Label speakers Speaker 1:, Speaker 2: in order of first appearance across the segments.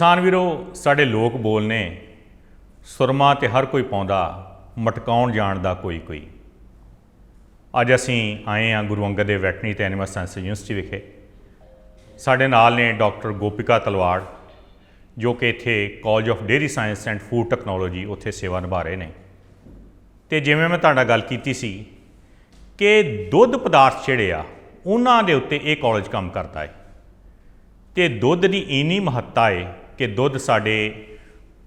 Speaker 1: ਕਿਸਾਨ ਵੀਰੋ, ਸਾਡੇ ਲੋਕ ਬੋਲ ਨੇ, ਸੁਰਮਾ ਤੇ ਹਰ ਕੋਈ ਪਾਉਂਦਾ, ਮਟਕਾਉਣ ਜਾਣ ਦਾ ਕੋਈ ਕੋਈ। ਅੱਜ ਅਸੀਂ ਆਏ ਹਾਂ ਗੁਰੂ ਅੰਗਦ ਦੇਵ ਵੈਟਰਨਰੀ ਤੇ ਐਨੀਮਲ ਸਾਇੰਸ ਯੂਨੀਵਰਸਿਟੀ ਵਿਖੇ। ਸਾਡੇ ਨਾਲ ਨੇ ਡਾਕਟਰ ਗੋਪਿਕਾ ਤਲਵਾੜ, ਜੋ ਕਿ ਇੱਥੇ college of dairy science and food technology ਉੱਥੇ ਸੇਵਾ ਨਿਭਾ ਰਹੇ ਨੇ। ਤੇ ਜਿਵੇਂ ਮੈਂ ਤੁਹਾਡਾ ਗੱਲ ਕੀਤੀ ਸੀ ਕਿ ਦੁੱਧ ਪਦਾਰਥ ਜਿਹੜੇ ਆ, ਉਹਨਾਂ ਦੇ ਉੱਤੇ ਇਹ ਕਾਲਜ ਕੰਮ ਕਰਦਾ ਹੈ ਤੇ ਦੁੱਧ ਦੀ ਇੰਨੀ ਮਹੱਤਤਾ ਹੈ ਕਿ ਦੁੱਧ ਸਾਡੇ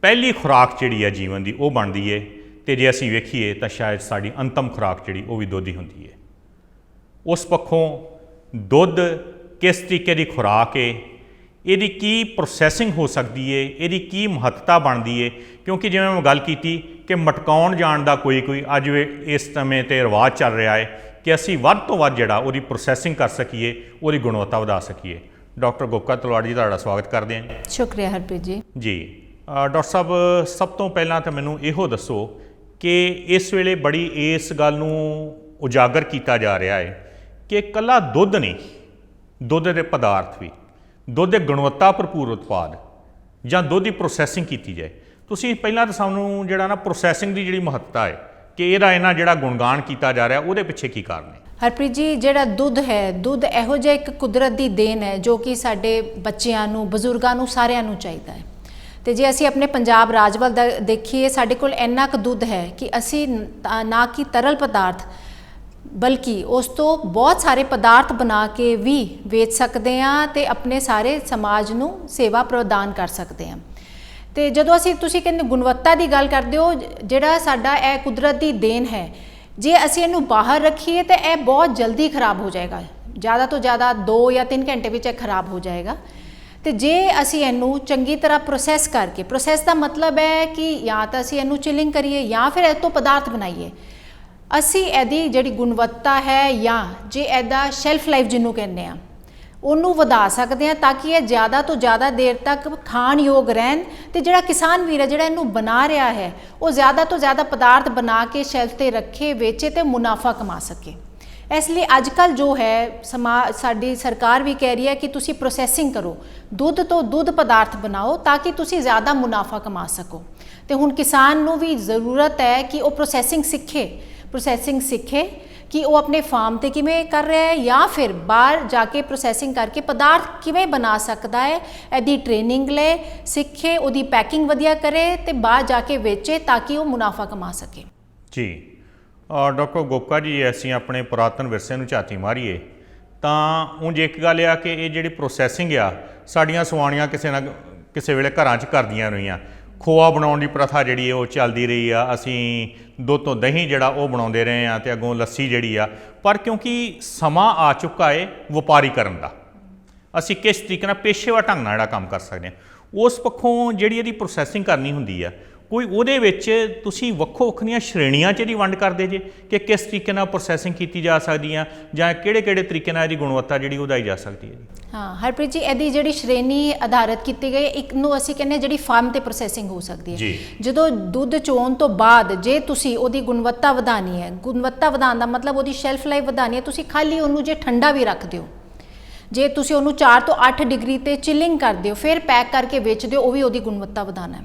Speaker 1: ਪਹਿਲੀ ਖੁਰਾਕ ਜਿਹੜੀ ਹੈ ਜੀਵਨ ਦੀ, ਉਹ ਬਣਦੀ ਹੈ ਤੇ ਜੇ ਅਸੀਂ ਵੇਖੀਏ ਤਾਂ ਸ਼ਾਇਦ ਸਾਡੀ ਅੰਤਮ ਖੁਰਾਕ ਜਿਹੜੀ, ਉਹ ਵੀ ਦੁੱਧ ਹੀ ਹੁੰਦੀ ਹੈ ਉਸ ਪੱਖੋਂ ਦੁੱਧ ਕਿਸ ਤਰੀਕੇ ਦੀ ਖੁਰਾਕ ਏ, ਇਹਦੀ ਕੀ ਪ੍ਰੋਸੈਸਿੰਗ ਹੋ ਸਕਦੀ ਹੈ ਇਹਦੀ ਕੀ ਮਹੱਤਤਾ ਬਣਦੀ ਹੈ ਕਿਉਂਕਿ ਜਿਵੇਂ ਮੈਂ ਗੱਲ ਕੀਤੀ ਕਿ ਮਟਕਾਉਣ ਜਾਣ ਦਾ ਕੋਈ ਕੋਈ ਅੱਜ ਇਸ ਸਮੇਂ ਤੇ ਰਿਵਾਜ ਚੱਲ ਰਿਹਾ ਹੈ ਕਿ ਅਸੀਂ ਵੱਧ ਤੋਂ ਵੱਧ ਜਿਹੜਾ ਉਹਦੀ ਪ੍ਰੋਸੈਸਿੰਗ ਕਰ ਸਕੀਏ, ਉਹਦੀ ਗੁਣਵੱਤਾ ਵਧਾ ਸਕੀਏ। ਡਾਕਟਰ ਗੋਪਕਾ ਤਲਵਾੜ ਜੀ ਤੁਹਾਡਾ ਸਵਾਗਤ ਕਰਦੇ ਹਾਂ
Speaker 2: ਸ਼ੁਕਰੀਆ ਹਰਪ੍ਰੀਤ ਜੀ।
Speaker 1: ਜੀ ਡਾਕਟਰ ਸਾਹਿਬ ਸਭ ਤੋਂ ਪਹਿਲਾਂ ਤਾਂ ਮੈਨੂੰ ਇਹੋ ਦੱਸੋ ਕਿ ਇਸ ਵੇਲੇ ਬੜੀ ਇਸ ਗੱਲ ਨੂੰ ਉਜਾਗਰ ਕੀਤਾ ਜਾ ਰਿਹਾ ਹੈ ਕਿ ਇਕੱਲਾ ਦੁੱਧ ਨਹੀਂ ਦੁੱਧ ਦੇ ਪਦਾਰਥ ਵੀ ਦੁੱਧ ਦੇ ਗੁਣਵੱਤਾ ਭਰਪੂਰ ਉਤਪਾਦ ਜਾਂ ਦੁੱਧ ਦੀ ਪ੍ਰੋਸੈਸਿੰਗ ਕੀਤੀ ਜਾਏ। ਤੁਸੀਂ ਪਹਿਲਾਂ ਤਾਂ ਸਾਨੂੰ ਜਿਹੜਾ ਨਾ ਪ੍ਰੋਸੈਸਿੰਗ ਦੀ ਜਿਹੜੀ ਮਹੱਤਤਾ ਹੈ ਕਿ ਇਹਦਾ ਇਹਨਾਂ ਜਿਹੜਾ ਗੁਣਗਾਨ ਕੀਤਾ ਜਾ ਰਿਹਾ ਉਹਦੇ ਪਿੱਛੇ ਕੀ ਕਾਰਨ ਹੈ
Speaker 2: ਹਰਪ੍ਰੀਤ ਜੀ, ਜਿਹੜਾ ਦੁੱਧ ਹੈ, ਦੁੱਧ ਇਹੋ ਜਿਹਾ ਇੱਕ ਕੁਦਰਤ ਦੀ ਦੇਣ ਹੈ ਜੋ ਕਿ ਸਾਡੇ ਬੱਚਿਆਂ ਨੂੰ, ਬਜ਼ੁਰਗਾਂ ਨੂੰ, ਸਾਰਿਆਂ ਨੂੰ ਚਾਹੀਦਾ ਹੈ। ਤੇ ਜੇ ਅਸੀਂ ਆਪਣੇ ਪੰਜਾਬ ਰਾਜ ਵੱਲ ਦਾ, ਦੇਖੀਏ, ਸਾਡੇ ਕੋਲ ਇੰਨਾ ਕੁ ਦੁੱਧ ਹੈ ਕਿ ਅਸੀਂ ਨਾ ਕਿ ਤਰਲ ਪਦਾਰਥ, ਬਲਕਿ ਉਸ ਤੋਂ ਬਹੁਤ ਸਾਰੇ ਪਦਾਰਥ ਬਣਾ ਕੇ ਵੀ ਵੇਚ ਸਕਦੇ ਹਾਂ ਤੇ ਆਪਣੇ ਸਾਰੇ ਸਮਾਜ ਨੂੰ ਸੇਵਾ ਪ੍ਰਦਾਨ ਕਰ ਸਕਦੇ ਹਾਂ। ਤੇ ਜਦੋਂ ਅਸੀਂ, ਤੁਸੀਂ ਕਹਿੰਦੇ ਗੁਣਵੱਤਾ ਦੀ ਗੱਲ ਕਰਦੇ ਹੋ ਜਿਹੜਾ ਸਾਡਾ ਇਹ ਕੁਦਰਤ ਦੀ ਦੇਣ ਹੈ ਜੇ ਅਸੀਂ ਇਹਨੂੰ ਬਾਹਰ ਰੱਖੀਏ ਤਾਂ ਇਹ ਬਹੁਤ ਜਲਦੀ ਖਰਾਬ ਹੋ ਜਾਏਗਾ। ਜ਼ਿਆਦਾ ਤੋਂ ਜ਼ਿਆਦਾ 2 ਜਾਂ 3 ਘੰਟੇ ਵਿੱਚ ਇਹ ਖਰਾਬ ਹੋ ਜਾਏਗਾ। ਤੇ ਜੇ ਅਸੀਂ ਇਹਨੂੰ ਚੰਗੀ ਤਰ੍ਹਾਂ ਪ੍ਰੋਸੈਸ ਕਰਕੇ ਪ੍ਰੋਸੈਸ ਦਾ ਮਤਲਬ ਹੈ ਕਿ ਜਾਂ ਤਾਂ ਅਸੀਂ ਇਹਨੂੰ ਚਿਲਿੰਗ ਕਰੀਏ ਜਾਂ ਫਿਰ ਇਹ ਤੋਂ ਪਦਾਰਥ ਬਣਾਈਏ। ਅਸੀਂ ਇਹਦੀ ਜਿਹੜੀ ਗੁਣਵੱਤਾ ਹੈ ਜਾਂ ਜੇ ਇਹਦਾ ਸ਼ੈਲਫ ਲਾਈਫ ਜਿਹਨੂੰ ਕਹਿੰਦੇ ਆ ਉਹਨੂੰ ਵਧਾ ਸਕਦੇ ਆ ਤਾਂ ਕਿ ਇਹ ਜ਼ਿਆਦਾ ਤੋਂ ਜ਼ਿਆਦਾ ਦੇਰ ਤੱਕ ਖਾਣ ਯੋਗ ਰਹਿਣ ਤੇ ਜਿਹੜਾ ਕਿਸਾਨ ਵੀਰ ਹੈ, ਜਿਹੜਾ ਇਹਨੂੰ ਬਣਾ ਰਿਹਾ ਹੈ, ਉਹ ਜ਼ਿਆਦਾ ਤੋਂ ਜ਼ਿਆਦਾ ਪਦਾਰਥ ਬਣਾ ਕੇ ਸ਼ੈਲਫ ਤੇ ਰੱਖੇ, ਵੇਚੇ ਤੇ ਮੁਨਾਫਾ ਕਮਾ ਸਕੇ। ਇਸ ਲਈ ਅੱਜ ਕੱਲ ਜੋ ਹੈ, ਸਮਾ, ਸਾਡੀ ਸਰਕਾਰ ਵੀ ਕਹਿ ਰਹੀ ਹੈ ਕਿ ਤੁਸੀਂ ਪ੍ਰੋਸੈਸਿੰਗ ਕਰੋ। ਦੁੱਧ ਤੋਂ ਦੁੱਧ ਪਦਾਰਥ ਬਣਾਓ ਤਾਂ ਕਿ ਤੁਸੀਂ ਜ਼ਿਆਦਾ ਮੁਨਾਫਾ ਕਮਾ ਸਕੋ। ਤੇ ਹੁਣ ਕਿਸਾਨ ਨੂੰ ਵੀ ਜ਼ਰੂਰਤ ਹੈ ਕਿ ਉਹ ਪ੍ਰੋਸੈਸਿੰਗ ਸਿੱਖੇ। ਪ੍ਰੋਸੈਸਿੰਗ ਸਿੱਖੇ ਕਿ ਉਹ ਆਪਣੇ ਫਾਰਮ ਤੇ ਕਿਵੇਂ ਕਰ ਰਿਹਾ ਹੈ ਜਾਂ ਫਿਰ ਬਾਹਰ ਜਾ ਕੇ ਪ੍ਰੋਸੈਸਿੰਗ ਕਰਕੇ ਪਦਾਰਥ ਕਿਵੇਂ ਬਣਾ ਸਕਦਾ ਹੈ, ਇਹਦੀ ਟ੍ਰੇਨਿੰਗ ਲੈ ਸਿੱਖੇ, ਉਹਦੀ ਪੈਕਿੰਗ ਵਧੀਆ ਕਰੇ ਤੇ ਬਾਹਰ ਜਾ ਕੇ ਵੇਚੇ ਤਾਂ ਕਿ ਉਹ ਮੁਨਾਫਾ ਕਮਾ ਸਕੇ।
Speaker 1: ਜੀ ਡਾਕਟਰ ਗੋਪਕਾ ਜੀ, ਅਸੀਂ ਆਪਣੇ ਪੁਰਾਤਨ ਵਿਰਸੇ ਨੂੰ ਝਾਤੀ ਮਾਰੀਏ, ਤਾਂ ਉਂਝ ਇੱਕ ਗੱਲ ਆ ਕਿ ਇਹ ਜਿਹੜੀ ਪ੍ਰੋਸੈਸਿੰਗ ਆ, ਸਾਡੀਆਂ ਸਵਾਣੀਆਂ ਕਿਸੇ ਨਾ ਕਿਸੇ ਵੇਲੇ ਘਰਾਂ 'ਚ ਕਰਦੀਆਂ ਰਹੀਆਂ। ਖੋਆ ਬਣਾਉਣ ਦੀ ਪ੍ਰਥਾ ਜਿਹੜੀ ਹੈ ਉਹ ਚੱਲਦੀ ਰਹੀ ਆ। ਅਸੀਂ ਦੁੱਧ ਤੋਂ ਦਹੀਂ ਜਿਹੜਾ ਉਹ ਬਣਾਉਂਦੇ ਰਹੇ ਆ ਤੇ ਅੱਗੋਂ ਲੱਸੀ ਜਿਹੜੀ ਆ। ਪਰ ਕਿਉਂਕਿ ਸਮਾਂ ਆ ਚੁੱਕਾ ਹੈ ਵਪਾਰੀ ਕਰਨ ਦਾ। ਅਸੀਂ ਕਿਸ ਤਰੀਕੇ ਨਾਲ ਪੇਸ਼ੇਵਰ ਢੰਗ ਨਾਲ ਜਿਹੜਾ ਕੰਮ ਕਰ ਸਕਦੇ ਹਾਂ। ਉਸ ਪੱਖੋਂ ਜਿਹੜੀ ਇਹਦੀ ਪ੍ਰੋਸੈਸਿੰਗ ਕਰਨੀ ਹੁੰਦੀ ਆ ਕੋਈ ਉਹਦੇ ਵਿੱਚ ਤੁਸੀਂ ਵੱਖੋ ਵੱਖਰੀਆਂ ਸ਼੍ਰੇਣੀਆਂ 'ਚ ਇਹਦੀ ਵੰਡ ਕਰਦੇ ਜੇ ਕਿ ਕਿਸ ਤਰੀਕੇ ਨਾਲ ਪ੍ਰੋਸੈਸਿੰਗ ਕੀਤੀ ਜਾ ਸਕਦੀ ਆ ਜਾਂ ਕਿਹੜੇ-ਕਿਹੜੇ ਤਰੀਕੇ ਨਾਲ ਇਹਦੀ ਗੁਣਵੱਤਾ ਜਿਹੜੀ ਵਧਾਈ ਜਾ ਸਕਦੀ ਹੈ ਜੀ?
Speaker 2: ਹਾਂ ਹਰਪ੍ਰੀਤ ਜੀ ਇਹਦੀ ਜਿਹੜੀ ਸ਼੍ਰੇਣੀ ਆਧਾਰਿਤ ਕੀਤੀ ਗਈ ਇੱਕ ਨੂੰ ਅਸੀਂ ਕਹਿੰਦੇ ਜਿਹੜੀ ਫਾਰਮ ਤੇ ਪ੍ਰੋਸੈਸਿੰਗ ਹੋ ਸਕਦੀ ਹੈ।
Speaker 1: ਜੀ।
Speaker 2: ਜਦੋਂ ਦੁੱਧ ਚੋਣ ਤੋਂ ਬਾਅਦ ਜੇ ਤੁਸੀਂ ਉਹਦੀ ਗੁਣਵੱਤਾ ਵਧਾਣੀ ਹੈ ਗੁਣਵੱਤਾ ਵਧਾਉਣ ਦਾ ਮਤਲਬ ਉਹਦੀ ਸ਼ੈਲਫ ਲਾਈਫ ਵਧਾਣੀ ਹੈ ਤੁਸੀਂ ਖਾਲੀ ਉਹਨੂੰ ਜੇ ਠੰਡਾ ਵੀ ਰੱਖ ਦਿਓ। ਜੇ ਤੁਸੀਂ ਉਹਨੂੰ 4 ਤੋਂ 8 ਡਿਗਰੀ ਤੇ ਚਿਲਿੰਗ ਕਰ ਦਿਓ ਫਿਰ ਪੈਕ ਕਰਕੇ ਵੇਚ ਦਿਓ ਉਹ ਵੀ ਉਹਦੀ ਗੁਣਵੱਤਾ ਵਧਾਣਾ ਹੈ।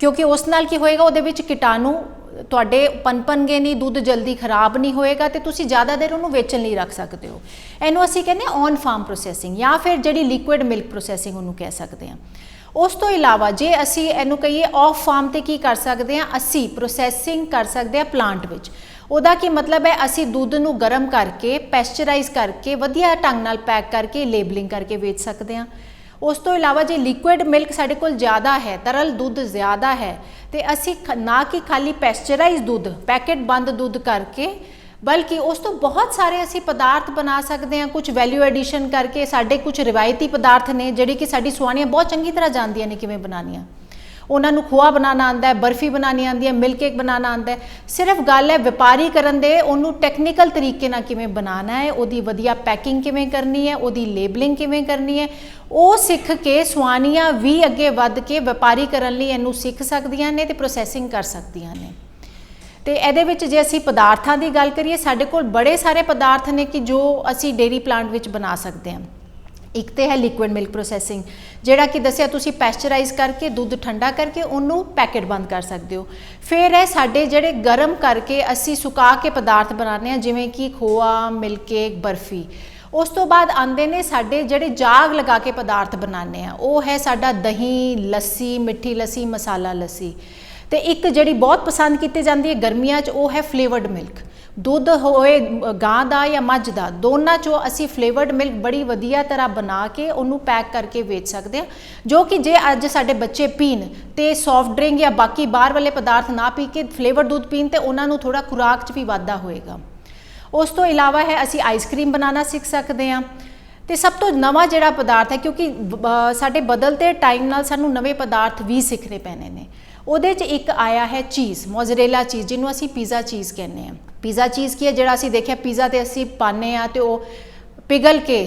Speaker 2: ਕਿਉਂਕਿ ਉਸ ਨਾਲ ਕੀ ਹੋਏਗਾ, ਉਹਦੇ ਵਿੱਚ ਕੀਟਾਣੂ ਤੁਹਾਡੇ ਪਨਪਨਗੇ ਨਹੀਂ, ਦੁੱਧ ਜਲਦੀ ਖਰਾਬ ਨਹੀਂ ਹੋਏਗਾ ਤੇ ਤੁਸੀਂ ਜ਼ਿਆਦਾ ਦੇਰ ਉਹਨੂੰ ਵੇਚਣ ਲਈ ਰੱਖ ਸਕਦੇ ਹੋ। ਇਹਨੂੰ ਅਸੀਂ ਕਹਿੰਦੇ ਹਾਂ ਔਨ ਫਾਰਮ ਪ੍ਰੋਸੈਸਿੰਗ ਜਾਂ ਫਿਰ ਜਿਹੜੀ ਲਿਕੁਇਡ ਮਿਲਕ ਪ੍ਰੋਸੈਸਿੰਗ ਉਹਨੂੰ ਕਹਿ ਸਕਦੇ ਹਾਂ। ਉਸ ਤੋਂ ਇਲਾਵਾ ਜੇ ਅਸੀਂ ਇਹਨੂੰ ਕਹੀਏ ਆਫ ਫਾਰਮ ਤੇ ਕੀ ਕਰ ਸਕਦੇ ਹਾਂ, ਅਸੀਂ ਪ੍ਰੋਸੈਸਿੰਗ ਕਰ ਸਕਦੇ ਹਾਂ ਪਲਾਂਟ ਵਿੱਚ। ਉਹਦਾ ਕੀ ਮਤਲਬ ਹੈ, ਅਸੀਂ ਦੁੱਧ ਨੂੰ ਗਰਮ ਕਰਕੇ ਪੈਸਚਰਾਈਜ਼ ਕਰਕੇ, ਵਧੀਆ ਢੰਗ ਨਾਲ ਪੈਕ ਕਰਕੇ ਲੇਬਲਿੰਗ ਕਰਕੇ ਵੇਚ ਸਕਦੇ ਹਾਂ। ਉਸ ਤੋਂ ਇਲਾਵਾ ਜੇ ਲਿਕੁਇਡ ਮਿਲਕ ਸਾਡੇ ਕੋਲ ਜ਼ਿਆਦਾ ਹੈ, ਤਰਲ ਦੁੱਧ ਜ਼ਿਆਦਾ ਹੈ, ਤੇ ਅਸੀਂ ਖ- ਨਾ ਕਿ ਖਾਲੀ ਪੈਸਚਰਾਈਜ਼ ਦੁੱਧ ਪੈਕੇਟ ਬੰਦ ਦੁੱਧ ਕਰਕੇ, ਬਲਕਿ ਉਸ ਤੋਂ ਬਹੁਤ ਸਾਰੇ ਅਸੀਂ ਪਦਾਰਥ ਬਣਾ ਸਕਦੇ ਹਾਂ, ਕੁਝ ਵੈਲਿਊ ਐਡੀਸ਼ਨ ਕਰਕੇ ਸਾਡੇ ਕੁਝ ਰਿਵਾਇਤੀ ਪਦਾਰਥ ਨੇ, ਜਿਹੜੇ ਕਿ ਸਾਡੀ ਸੁਆਣੀਆਂ ਬਹੁਤ ਚੰਗੀ ਤਰ੍ਹਾਂ ਜਾਣਦੀਆਂ ਨੇ ਕਿਵੇਂ ਬਣਾਉਣੀਆਂ। ਉਹਨਾਂ ਨੂੰ ਖੋਆ ਬਣਾਉਣਾ ਆਉਂਦਾ ਹੈ, ਬਰਫੀ ਬਣਾਉਣੀ ਆਉਂਦੀ ਹੈ, ਮਿਲਕ ਕੇਕ ਬਣਾਉਣਾ ਆਉਂਦਾ ਹੈ। ਸਿਰਫ ਗੱਲ ਹੈ ਵਪਾਰੀ ਕਰਨ ਦੇ, ਉਹਨੂੰ ਟੈਕਨੀਕਲ ਤਰੀਕੇ ਨਾਲ ਕਿਵੇਂ ਬਣਾਉਣਾ ਹੈ, ਉਹਦੀ ਵਧੀਆ ਪੈਕਿੰਗ ਕਿਵੇਂ ਕਰਨੀ ਹੈ, ਉਹਦੀ ਲੇਬਲਿੰਗ ਕਿਵੇਂ ਕਰਨੀ ਹੈ। ਉਹ ਸਿੱਖ ਕੇ ਸੁਆਣੀਆਂ ਵੀ ਅੱਗੇ ਵੱਧ ਕੇ ਵਪਾਰੀ ਕਰਨ ਲਈ ਇਹਨੂੰ ਸਿੱਖ ਸਕਦੀਆਂ ਨੇ ਤੇ ਪ੍ਰੋਸੈਸਿੰਗ ਕਰ ਸਕਦੀਆਂ ਨੇ। ਤੇ ਇਹਦੇ ਵਿੱਚ ਜੇ ਅਸੀਂ ਪਦਾਰਥਾਂ ਦੀ ਗੱਲ ਕਰੀਏ, ਸਾਡੇ ਕੋਲ ਬੜੇ ਸਾਰੇ ਪਦਾਰਥ ਨੇ ਕਿ ਜੋ ਅਸੀਂ ਡੇਰੀ ਪਲਾਂਟ ਵਿੱਚ ਬਣਾ ਸਕਦੇ ਹਾਂ। ਇੱਕ ਤੇ ਹੈ ਲਿਕੁਇਡ ਮਿਲਕ ਪ੍ਰੋਸੈਸਿੰਗ ਜਿਹੜਾ ਕਿ ਦੱਸਿਆ ਤੁਸੀਂ ਪੈਸਚਰਾਈਜ਼ ਕਰਕੇ, ਦੁੱਧ ਠੰਡਾ ਕਰਕੇ ਉਹਨੂੰ ਪੈਕੇਟ ਬੰਦ ਕਰ ਸਕਦੇ ਹੋ। ਫਿਰ ਹੈ ਸਾਡੇ ਜਿਹੜੇ ਗਰਮ ਕਰਕੇ ਅਸੀਂ ਸੁਕਾ ਕੇ ਪਦਾਰਥ ਬਣਾਉਂਦੇ ਆ ਜਿਵੇਂ ਕਿ ਖੋਆ, ਮਿਲਕ ਕੇਕ ਬਰਫੀ, ਉਸ ਤੋਂ ਬਾਅਦ ਆਂਦੇ ਨੇ ਸਾਡੇ ਜਿਹੜੇ ਜਾਗ ਲਗਾ ਕੇ ਪਦਾਰਥ ਬਣਾਉਂਦੇ ਆ ਉਹ ਹੈ ਸਾਡਾ ਦਹੀਂ, ਲੱਸੀ, ਮਿੱਠੀ ਲੱਸੀ, ਮਸਾਲਾ ਲੱਸੀ। ਤੇ ਇੱਕ ਜਿਹੜੀ ਬਹੁਤ ਪਸੰਦ ਕੀਤੀ ਜਾਂਦੀ ਹੈ ਗਰਮੀਆਂ 'ਚ, ਉਹ ਹੈ ਫਲੇਵਰਡ ਮਿਲਕ ਦੁੱਧ ਹੋਏ ਅ, ਗਾਂ ਦਾ ਜਾਂ ਮੱਝ ਦਾ ਦੋਨਾਂ 'ਚੋਂ ਅਸੀਂ ਫਲੇਵਰਡ ਮਿਲਕ ਬੜੀ ਵਧੀਆ ਤਰ੍ਹਾਂ ਬਣਾ ਕੇ ਉਹਨੂੰ ਪੈਕ ਕਰਕੇ ਵੇਚ ਸਕਦੇ ਹਾਂ। ਜੋ ਕਿ ਜੇ ਅੱਜ ਸਾਡੇ ਬੱਚੇ ਪੀਣ ਤੇ ਸੌਫਟ ਡਰਿੰਕ ਜਾਂ ਬਾਕੀ ਬਾਹਰ ਵਾਲੇ ਪਦਾਰਥ ਨਾ ਪੀ ਕੇ ਫਲੇਵਰਡ ਦੁੱਧ ਪੀਣ ਤੇ ਉਹਨਾਂ ਨੂੰ ਥੋੜਾ ਖੁਰਾਕ 'ਚ ਵੀ ਵਾਧਾ ਹੋਏਗਾ। ਉਸ ਤੋਂ ਇਲਾਵਾ ਹੈ ਅਸੀਂ ਆਈਸਕ੍ਰੀਮ ਬਣਾਉਣਾ ਸਿੱਖ ਸਕਦੇ ਹਾਂ। ਤੇ ਸਭ ਤੋਂ ਨਵਾਂ ਜਿਹੜਾ ਪਦਾਰਥ ਹੈ ਕਿਉਂਕਿ ਸਾਡੇ ਬਦਲਦੇ ਟਾਈਮ ਨਾਲ ਸਾਨੂੰ ਨਵੇਂ ਪਦਾਰਥ ਵੀ ਸਿੱਖਣੇ ਪੈਣੇ ਨੇ। ਉਹਦੇ 'ਚ ਇੱਕ ਆਇਆ ਹੈ ਚੀਜ਼ ਮੋਜ਼ਰੇਲਾ ਚੀਜ਼ ਜਿਹਨੂੰ ਅਸੀਂ ਪੀਜ਼ਾ ਚੀਜ਼ ਕਹਿੰਦੇ ਹਾਂ। ਪੀਜ਼ਾ ਚੀਜ਼ ਕੀ ਹੈ? ਜਿਹੜਾ ਅਸੀਂ ਦੇਖਿਆ, ਪੀਜ਼ਾ ਤੇ ਅਸੀਂ ਪਾਉਂਦੇ ਆ ਤੇ ਉਹ ਪਿਘਲ ਕੇ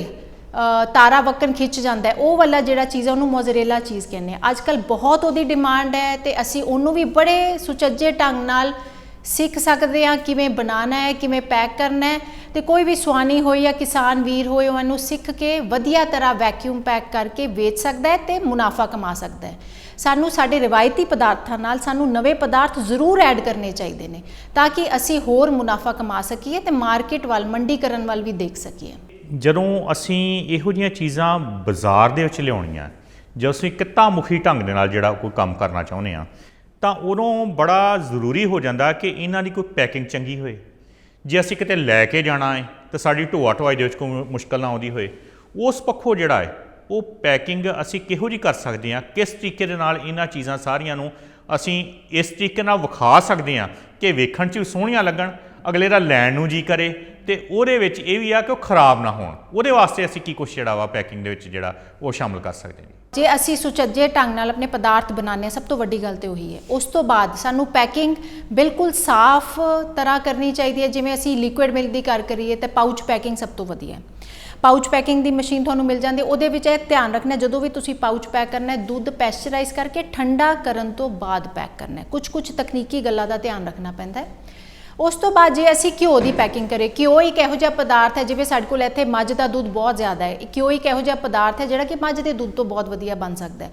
Speaker 2: ਤਾਰਾ ਵਕਨ ਖਿੱਚ ਜਾਂਦਾ ਉਹ ਵਾਲਾ ਜਿਹੜਾ ਚੀਜ਼ ਹੈ, ਉਹਨੂੰ ਮੋਜ਼ਰੇਲਾ ਚੀਜ਼ ਕਹਿੰਦੇ ਆ ਅੱਜ ਕੱਲ ਬਹੁਤ ਉਹਦੀ ਡਿਮਾਂਡ ਹੈ ਤੇ ਅਸੀਂ ਉਹਨੂੰ ਵੀ ਬੜੇ ਸੁਚੱਜੇ ਢੰਗ ਨਾਲ ਸਿੱਖ ਸਕਦੇ ਹਾਂ, ਕਿਵੇਂ ਬਣਾਉਣਾ ਹੈ, ਕਿਵੇਂ ਪੈਕ ਕਰਨਾ ਹੈ ਤੇ ਕੋਈ ਵੀ ਸੁਆਣੀ ਹੋਈ ਜਾਂ ਕਿਸਾਨ ਵੀਰ ਹੋਏ, ਉਹ ਇਹਨੂੰ ਸਿੱਖ ਕੇ ਵਧੀਆ ਤਰ੍ਹਾਂ ਵੈਕਿਊਮ ਪੈਕ ਕਰਕੇ ਵੇਚ ਸਕਦਾ ਹੈ ਤੇ ਮੁਨਾਫਾ ਕਮਾ ਸਕਦਾ ਹੈ। ਸਾਨੂੰ ਸਾਡੇ ਰਿਵਾਇਤੀ ਪਦਾਰਥਾਂ ਨਾਲ ਸਾਨੂੰ ਨਵੇਂ ਪਦਾਰਥ ਜ਼ਰੂਰ ਐਡ ਕਰਨੇ ਚਾਹੀਦੇ ਨੇ ਤਾਂ ਕਿ ਅਸੀਂ ਹੋਰ ਮੁਨਾਫਾ ਕਮਾ ਸਕੀਏ ਤੇ ਮਾਰਕੀਟ ਵੱਲ, ਮੰਡੀਕਰਨ ਵੱਲ ਵੀ ਦੇਖ ਸਕੀਏ।
Speaker 1: ਜਦੋਂ ਅਸੀਂ ਇਹੋ ਜਿਹੀਆਂ ਚੀਜ਼ਾਂ ਬਾਜ਼ਾਰ ਦੇ ਵਿੱਚ ਲਿਆਉਣੀਆਂ ਜਦੋਂ ਅਸੀਂ ਕਿੱਤਾ ਮੁਖੀ ਢੰਗ ਦੇ ਨਾਲ ਜਿਹੜਾ ਕੋਈ ਕੰਮ ਕਰਨਾ ਚਾਹੁੰਦੇ ਆ ਤਾਂ ਉਦੋਂ ਬੜਾ ਜ਼ਰੂਰੀ ਹੋ ਜਾਂਦਾ ਕਿ ਇਹਨਾਂ ਦੀ ਕੋਈ ਪੈਕਿੰਗ ਚੰਗੀ ਹੋਏ। ਜੇ ਅਸੀਂ ਕਿਤੇ ਲੈ ਕੇ ਜਾਣਾ ਹੈ ਤਾਂ ਸਾਡੀ ਢੋਆ ਢੋਆਈ ਦੇ ਵਿੱਚ ਕੋਈ ਮੁਸ਼ਕਲ ਨਾ ਆਉਂਦੀ ਹੋਏ। ਉਸ ਪੱਖੋਂ ਜਿਹੜਾ ਹੈ ਉਹ ਪੈਕਿੰਗ ਅਸੀਂ ਕਿਹੋ ਜੀ ਕਰ ਸਕਦੇ ਹਾਂ, ਕਿਸ ਤਰੀਕੇ ਦੇ ਨਾਲ ਇਹਨਾਂ ਚੀਜ਼ਾਂ ਸਾਰੀਆਂ ਨੂੰ ਅਸੀਂ ਇਸ ਤਰੀਕੇ ਨਾਲ ਵਿਖਾ ਸਕਦੇ ਹਾਂ ਕਿ ਵੇਖਣ 'ਚ ਵੀ ਸੋਹਣੀਆਂ ਲੱਗਣ, ਅਗਲੇ ਦਾ ਲੈਣ ਨੂੰ ਜੀ ਕਰੇ ਤੇ ਉਹਦੇ ਵਿੱਚ ਇਹ ਵੀ ਆ ਕਿ ਉਹ ਖਰਾਬ ਨਾ ਹੋਣ। ਉਹਦੇ ਵਾਸਤੇ ਅਸੀਂ ਕੀ ਕੁਛ ਜਿਹੜਾ ਵਾ ਪੈਕਿੰਗ ਦੇ ਵਿੱਚ ਜਿਹੜਾ ਉਹ ਸ਼ਾਮਲ ਕਰ ਸਕਦੇ ਹਾਂ
Speaker 2: ਜੇ ਅਸੀਂ ਸੁਚੱਜੇ ਢੰਗ ਨਾਲ ਆਪਣੇ ਪਦਾਰਥ ਬਣਾਉਂਦੇ ਹਾਂ, ਸਭ ਤੋਂ ਵੱਡੀ ਗੱਲ ਤੇ ਉਹੀ ਹੈ। ਉਸ ਤੋਂ ਬਾਅਦ ਸਾਨੂੰ ਪੈਕਿੰਗ ਬਿਲਕੁਲ ਸਾਫ਼ ਤਰ੍ਹਾਂ ਕਰਨੀ ਚਾਹੀਦੀ ਹੈ। ਜਿਵੇਂ ਅਸੀਂ ਲਿਕੁਇਡ ਮਿਲਕ ਦੀ ਕਰ ਕਰੀਏ ਤੇ ਪਾਊਚ ਪੈਕਿੰਗ ਸਭ ਤੋਂ ਵਧੀਆ ਹੈ। ਪਾਊਚ ਪੈਕਿੰਗ ਦੀ ਮਸ਼ੀਨ ਤੁਹਾਨੂੰ ਮਿਲ ਜਾਂਦੀ ਉਹਦੇ ਵਿੱਚ ਇਹ ਧਿਆਨ ਰੱਖਣਾ, ਜਦੋਂ ਵੀ ਤੁਸੀਂ ਪਾਊਚ ਪੈਕ ਕਰਨਾ ਹੈ, ਦੁੱਧ ਪੈਸਚਰਾਈਜ਼ ਕਰਕੇ ਠੰਡਾ ਕਰਨ ਤੋਂ ਬਾਅਦ ਪੈਕ ਕਰਨਾ ਹੈ। ਕੁਝ ਕੁਝ ਤਕਨੀਕੀ ਗੱਲਾਂ ਦਾ ਧਿਆਨ ਰੱਖਣਾ ਪੈਂਦਾ ਹੈ। ਉਸ ਤੋਂ ਬਾਅਦ ਜੇ ਅਸੀਂ ਘਿਓ ਦੀ ਪੈਕਿੰਗ ਕਰੇ ਘਿਓ ਇੱਕ ਇਹੋ ਜਿਹਾ ਪਦਾਰਥ ਹੈ ਜਿਵੇਂ ਸਾਡੇ ਕੋਲ ਇੱਥੇ ਮੱਝ ਦਾ ਦੁੱਧ ਬਹੁਤ ਜ਼ਿਆਦਾ ਹੈ। ਘਿਓ ਇੱਕ ਇਹੋ ਜਿਹਾ ਪਦਾਰਥ ਹੈ ਜਿਹੜਾ ਕਿ ਮੱਝ ਦੇ ਦੁੱਧ ਤੋਂ ਬਹੁਤ ਵਧੀਆ ਬਣ ਸਕਦਾ ਹੈ।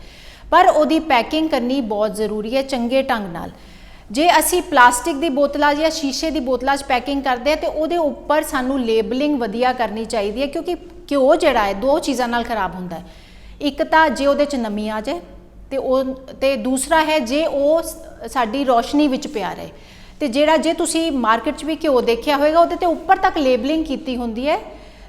Speaker 2: ਪਰ ਉਹਦੀ ਪੈਕਿੰਗ ਕਰਨੀ ਬਹੁਤ ਜ਼ਰੂਰੀ ਹੈ ਚੰਗੇ ਢੰਗ ਨਾਲ। ਜੇ ਅਸੀਂ ਪਲਾਸਟਿਕ ਦੀ ਬੋਤਲਾਂ ਜਾਂ ਸ਼ੀਸ਼ੇ ਦੀ ਬੋਤਲਾਂ 'ਚ ਪੈਕਿੰਗ ਕਰਦੇ ਆ ਤੇ ਉਹਦੇ ਉੱਪਰ ਸਾਨੂੰ ਲੇਬਲਿੰਗ ਵਧੀਆ ਕਰਨੀ ਚਾਹੀਦੀ ਹੈ ਕਿਉਂਕਿ ਘਿਓ ਜਿਹੜਾ ਹੈ ਦੋ ਚੀਜ਼ਾਂ ਨਾਲ ਖਰਾਬ ਹੁੰਦਾ ਹੈ। ਇੱਕ ਤਾਂ ਜੇ ਉਹਦੇ 'ਚ ਨਮੀ ਆ ਜਾਏ ਤੇ ਉਹ ਤੇ ਦੂਸਰਾ ਹੈ ਜੇ ਉਹ ਸਾਡੀ ਰੋਸ਼ਨੀ ਵਿੱਚ ਪਿਆ ਰਹੇ। ਤੇ ਜਿਹੜਾ ਜੇ ਤੁਸੀਂ ਮਾਰਕੀਟ 'ਚ ਵੀ ਘਿਓ ਦੇਖਿਆ ਹੋਵੇਗਾ ਉਹਦੇ ਤੇ ਉੱਪਰ ਤੱਕ ਲੇਬਲਿੰਗ ਕੀਤੀ ਹੁੰਦੀ ਹੈ,